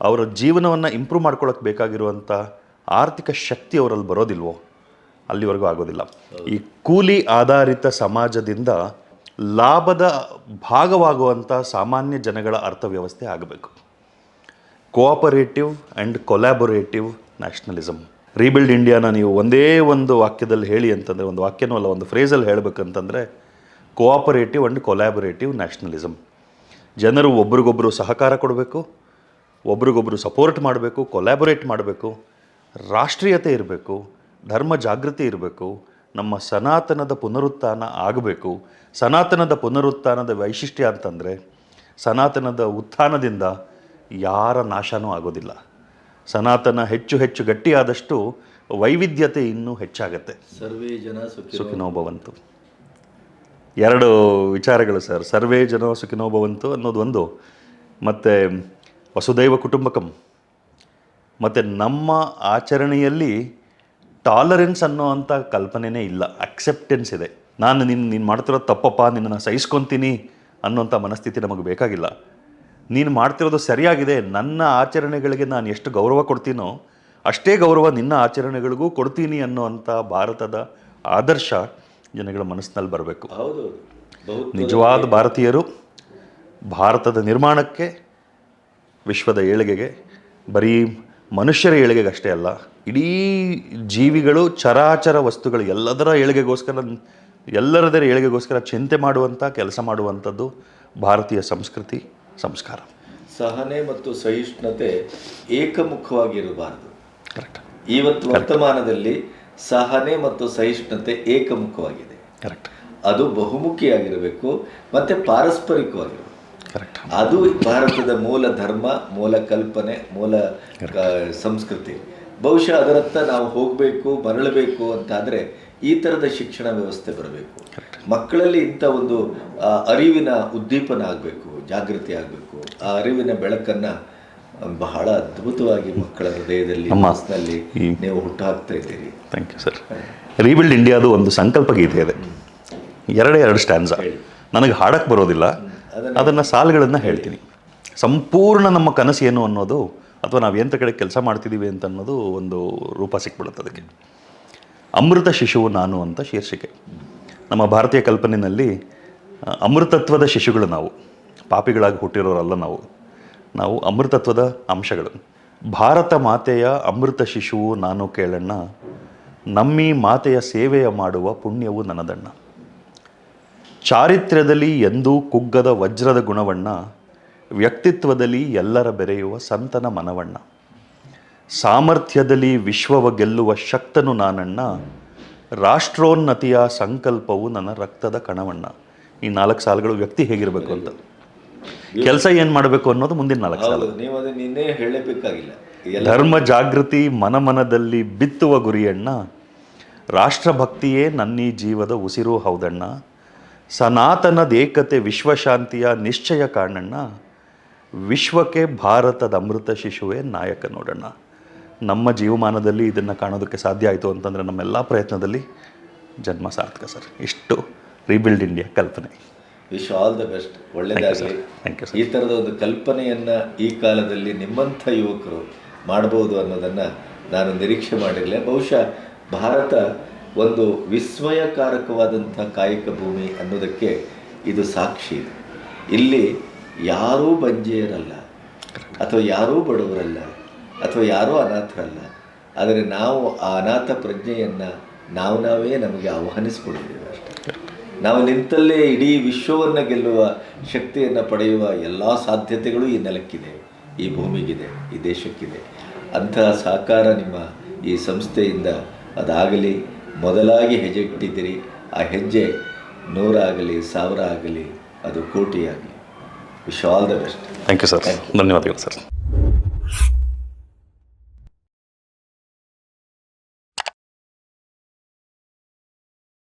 ಅವರ ಜೀವನವನ್ನು ಇಂಪ್ರೂವ್ ಮಾಡ್ಕೊಳ್ಳೋಕೆ ಬೇಕಾಗಿರುವಂಥ ಆರ್ಥಿಕ ಶಕ್ತಿ ಅವರಲ್ಲಿ ಬರೋದಿಲ್ವೋ? ಅಲ್ಲಿವರೆಗೂ ಆಗೋದಿಲ್ಲ. ಈ ಕೂಲಿ ಆಧಾರಿತ ಸಮಾಜದಿಂದ ಲಾಭದ ಭಾಗವಾಗುವಂಥ ಸಾಮಾನ್ಯ ಜನಗಳ ಅರ್ಥವ್ಯವಸ್ಥೆ ಆಗಬೇಕು. Cooperative and collaborative nationalism rebuild ಇಂಡಿಯಾನ ನೀವು ಒಂದೇ ಒಂದು ವಾಕ್ಯದಲ್ಲಿ ಹೇಳಿ ಅಂತಂದರೆ, ಒಂದು ವಾಕ್ಯನೂ ಅಲ್ಲ, ಒಂದು ಫ್ರೇಸಲ್ಲಿ ಹೇಳಬೇಕಂತಂದರೆ ಕೋಆಪರೇಟಿವ್ ಆ್ಯಂಡ್ ಕೊಲ್ಯಾಬೊರೇಟಿವ್ ನ್ಯಾಷನಲಿಸಮ್ ಜನರು ಒಬ್ರಿಗೊಬ್ಬರು ಸಹಕಾರ ಕೊಡಬೇಕು ಒಬ್ರಿಗೊಬ್ಬರು ಸಪೋರ್ಟ್ ಮಾಡಬೇಕು ಕೊಲ್ಯಾಬೊರೇಟ್ ಮಾಡಬೇಕು, ರಾಷ್ಟ್ರೀಯತೆ ಇರಬೇಕು, ಧರ್ಮ ಜಾಗೃತಿ ಇರಬೇಕು, ನಮ್ಮ ಸನಾತನದ ಪುನರುತ್ಥಾನ ಆಗಬೇಕು. ಸನಾತನದ ಪುನರುತ್ಥಾನದ ವೈಶಿಷ್ಟ್ಯ ಅಂತಂದರೆ, ಸನಾತನದ ಉತ್ಥಾನದಿಂದ ಯಾರ ನಾಶನೂ ಆಗೋದಿಲ್ಲ. ಸನಾತನ ಹೆಚ್ಚು ಹೆಚ್ಚು ಗಟ್ಟಿಯಾದಷ್ಟು ವೈವಿಧ್ಯತೆ ಇನ್ನೂ ಹೆಚ್ಚಾಗತ್ತೆ. ಸರ್ವೇ ಜನ ಸುಖಿ ಸುಖಿನೋ ಭವಂತು. ಎರಡು ವಿಚಾರಗಳು ಸರ್. ಸರ್ವೇ ಜನ ಸುಖಿನೋ ಭವಂತು ಅನ್ನೋದು ಒಂದು. ಮತ್ತು ವಸುದೈವ ಕುಟುಂಬಕಂ. ಮತ್ತು ನಮ್ಮ ಆಚರಣೆಯಲ್ಲಿ ಟಾಲರೆನ್ಸ್ ಅನ್ನೋ ಅಂಥ ಕಲ್ಪನೆಯೇ ಇಲ್ಲ. ಅಕ್ಸೆಪ್ಟೆನ್ಸ್ ಇದೆ. ನಾನು ನಿನ್ನ ನೀನು ಮಾಡ್ತಿರೋ ತಪ್ಪಪ್ಪ ನಿನ್ನನ್ನು ಸಹಿಸ್ಕೊತೀನಿ ಅನ್ನೋಂಥ ಮನಸ್ಥಿತಿ ನಮಗೆ ಬೇಕಾಗಿಲ್ಲ. ನೀನು ಮಾಡ್ತಿರೋದು ಸರಿಯಾಗಿದೆ. ನನ್ನ ಆಚರಣೆಗಳಿಗೆ ನಾನು ಎಷ್ಟು ಗೌರವ ಕೊಡ್ತೀನೋ ಅಷ್ಟೇ ಗೌರವ ನಿನ್ನ ಆಚರಣೆಗಳಿಗೂ ಕೊಡ್ತೀನಿ ಅನ್ನೋವಂಥ ಭಾರತದ ಆದರ್ಶ ಜನಗಳ ಮನಸ್ಸಿನಲ್ಲಿ ಬರಬೇಕು. ನಿಜವಾದ ಭಾರತೀಯರು ಭಾರತದ ನಿರ್ಮಾಣಕ್ಕೆ ವಿಶ್ವದ ಏಳಿಗೆಗೆ ಬರೀ ಮನುಷ್ಯರ ಏಳಿಗೆಗೆ ಅಷ್ಟೇ ಅಲ್ಲ ಇಡೀ ಜೀವಿಗಳು ಚರಾಚರ ವಸ್ತುಗಳು ಎಲ್ಲದರ ಏಳಿಗೆಗೋಸ್ಕರ ಎಲ್ಲರದರ ಏಳಿಗೆಗೋಸ್ಕರ ಚಿಂತೆ ಮಾಡುವಂಥ ಕೆಲಸ ಮಾಡುವಂಥದ್ದು ಭಾರತೀಯ ಸಂಸ್ಕೃತಿ. ಸಂಸ್ಕಾರ. ಸಹನೆ ಮತ್ತು ಸಹಿಷ್ಣುತೆ ಏಕಮುಖವಾಗಿರಬಾರದು. ಕರೆಕ್ಟ್ ಇವತ್ತು ವರ್ತಮಾನದಲ್ಲಿ ಸಹನೆ ಮತ್ತು ಸಹಿಷ್ಣುತೆ ಏಕಮುಖವಾಗಿದೆ. ಕರೆಕ್ಟ್ ಅದು ಬಹುಮುಖಿಯಾಗಿರಬೇಕು ಮತ್ತೆ ಪಾರಸ್ಪರಿಕವಾಗಿರಬೇಕು. ಕರೆಕ್ಟ್ ಅದು ಭಾರತದ ಮೂಲ ಧರ್ಮ ಮೂಲ ಕಲ್ಪನೆ ಮೂಲ ಸಂಸ್ಕೃತಿ. ಬಹುಶಃ ಅದರತ್ತ ನಾವು ಹೋಗಬೇಕು ಮರಳಬೇಕು ಅಂತಾದರೆ ಈ ಥರದ ಶಿಕ್ಷಣ ವ್ಯವಸ್ಥೆ ಬರಬೇಕು. ಮಕ್ಕಳಲ್ಲಿ ಇಂಥ ಒಂದು ಅರಿವಿನ ಉದ್ದೀಪನ ಆಗಬೇಕು ಜಾಗೃತಿ ಆಗಬೇಕು. ಆ ಅರಿವಿನ ಬೆಳಕನ್ನು ಬಹಳ ಅದ್ಭುತವಾಗಿ ಮಕ್ಕಳ ಹೃದಯದಲ್ಲಿ ಮನಸ್ಸಿನಲ್ಲಿ ನೀವು ಹುಟ್ಟಾಗ್ತಾ ಇದ್ದೀರಿ. ಥ್ಯಾಂಕ್ ಯು ಸರ್ ರೀಬಿಲ್ಡ್ ಇಂಡಿಯಾದು ಒಂದು ಸಂಕಲ್ಪ ಗೀತೆ ಇದೆ. ಎರಡೇ ಎರಡು ಸ್ಟ್ಯಾಂಡ್ಸ ನನಗೆ ಹಾಡಕ್ಕೆ ಬರೋದಿಲ್ಲ. ಅದನ್ನು ಸಾಲುಗಳನ್ನು ಹೇಳ್ತೀನಿ. ಸಂಪೂರ್ಣ ನಮ್ಮ ಕನಸು ಏನು ಅನ್ನೋದು ಅಥವಾ ನಾವು ಎಂಥ ಕಡೆ ಕೆಲಸ ಮಾಡ್ತಿದ್ದೀವಿ ಅಂತ ಅನ್ನೋದು ಒಂದು ರೂಪ ಸಿಕ್ಬಿಡುತ್ತೆ ಅದಕ್ಕೆ. ಅಮೃತ ಶಿಶುವು ನಾನು ಅಂತ ಶೀರ್ಷಿಕೆ. ನಮ್ಮ ಭಾರತೀಯ ಕಲ್ಪನೆಯಲ್ಲಿ ಅಮೃತತ್ವದ ಶಿಶುಗಳು ನಾವು, ಪಾಪಿಗಳಾಗಿ ಹುಟ್ಟಿರೋರಲ್ಲ ನಾವು. ನಾವು ಅಮೃತತ್ವದ ಅಂಶಗಳು. ಭಾರತ ಮಾತೆಯ ಅಮೃತ ಶಿಶುವು ನಾನು ಕೇಳಣ್ಣ, ನಮ್ಮಿ ಮಾತೆಯ ಸೇವೆಯ ಮಾಡುವ ಪುಣ್ಯವು ನನದಣ್ಣ ಚಾರಿತ್ರ್ಯದಲ್ಲಿ ಎಂದೂ ಕುಗ್ಗದ ವಜ್ರದ ಗುಣವಣ್ಣ, ವ್ಯಕ್ತಿತ್ವದಲ್ಲಿ ಎಲ್ಲರ ಬೆರೆಯುವ ಸಂತನ ಮನವಣ್ಣ. ಸಾಮರ್ಥ್ಯದಲ್ಲಿ ವಿಶ್ವವ ಗೆಲ್ಲುವ ಶಕ್ತನು ನಾನಣ್ಣ ರಾಷ್ಟ್ರೋನ್ನತಿಯ ಸಂಕಲ್ಪವು ನನ್ನ ರಕ್ತದ ಕಣವಣ್ಣ. ಈ ನಾಲ್ಕು ಸಾಲುಗಳು ವ್ಯಕ್ತಿ ಹೇಗಿರಬೇಕು ಅಂತ. ಕೆಲಸ ಏನು ಮಾಡಬೇಕು ಅನ್ನೋದು ಮುಂದಿನ ನಾಲ್ಕು ಸಾಲು. ನೀವು ಅದನ್ನ ನಿನ್ನೆ ಹೇಳಬೇಕಾಗಿಲ್ಲ ಧರ್ಮ ಜಾಗೃತಿ ಮನಮನದಲ್ಲಿ ಬಿತ್ತುವ ಗುರಿಯಣ್ಣ. ರಾಷ್ಟ್ರಭಕ್ತಿಯೇ ಈ ಜೀವದ ಉಸಿರು ಹೌದಣ್ಣ. ಸನಾತನದ ಏಕತೆ ವಿಶ್ವಶಾಂತಿಯ ನಿಶ್ಚಯ ಕಾಣಣ್ಣ. ವಿಶ್ವಕ್ಕೆ ಭಾರತದ ಅಮೃತ ಶಿಶುವೇ ನಾಯಕ ನೋಡಣ್ಣ. ನಮ್ಮ ಜೀವಮಾನದಲ್ಲಿ ಇದನ್ನು ಕಾಣೋದಕ್ಕೆ ಸಾಧ್ಯ ಆಯಿತು ಅಂತಂದರೆ ನಮ್ಮೆಲ್ಲ ಪ್ರಯತ್ನದಲ್ಲಿ ಜನ್ಮ ಸಾರ್ಥಕ ಸರ್. ಇಷ್ಟು ರೀಬಿಲ್ಡ್ ಇಂಡಿಯಾ ಕಲ್ಪನೆ. ವಿಶ್ ಆಲ್ ದ ಬೆಸ್ಟ್ ಒಳ್ಳೆಯದಾಗಲಿ ಥ್ಯಾಂಕ್ ಯು. ಈ ಥರದ ಒಂದು ಕಲ್ಪನೆಯನ್ನು ಈ ಕಾಲದಲ್ಲಿ ನಿಮ್ಮಂಥ ಯುವಕರು ಮಾಡ್ಬೋದು ಅನ್ನೋದನ್ನು ನಾನು ನಿರೀಕ್ಷೆ ಮಾಡಿರಲಿಲ್ಲ ಬಹುಶಃ ಭಾರತ ಒಂದು ವಿಸ್ಮಯಕಾರಕವಾದಂಥ ಕಾಯಕ ಭೂಮಿ ಅನ್ನೋದಕ್ಕೆ ಇದು ಸಾಕ್ಷಿ ಇಲ್ಲಿ ಯಾರೂ ಬಂಜೆಯರಲ್ಲ ಅಥವಾ ಯಾರೂ ಬಡವರಲ್ಲ ಅಥವಾ ಯಾರೂ ಅನಾಥರಲ್ಲ. ಆದರೆ ನಾವು ಆ ಅನಾಥ ಪ್ರಜ್ಞೆಯನ್ನು ನಾವು ನಾವೇ ನಮಗೆ ಆಹ್ವಾನಿಸಿಕೊಂಡಿದ್ದೇವೆ ಅಷ್ಟೇ. ನಾವು ನಿಂತಲ್ಲೇ ಇಡೀ ವಿಶ್ವವನ್ನು ಗೆಲ್ಲುವ ಶಕ್ತಿಯನ್ನು ಪಡೆಯುವ ಎಲ್ಲ ಸಾಧ್ಯತೆಗಳು ಈ ನೆಲಕ್ಕಿದೆ ಈ ಭೂಮಿಗಿದೆ ಈ ದೇಶಕ್ಕಿದೆ. ಅಂತಹ ಸಹಕಾರ ನಿಮ್ಮ ಈ ಸಂಸ್ಥೆಯಿಂದ ಅದಾಗಲಿ ಮೊದಲಾಗಿ ಹೆಜ್ಜೆ ಇಟ್ಟಿದ್ದೀರಿ ಆ ಹೆಜ್ಜೆ ನೂರಾಗಲಿ ಸಾವಿರ ಆಗಲಿ ಅದು ಕೋಟಿಯಾಗಲಿ. ಆಗಲಿ wish all the best thank you sir ಧನ್ಯವಾದಗಳು ಸರ್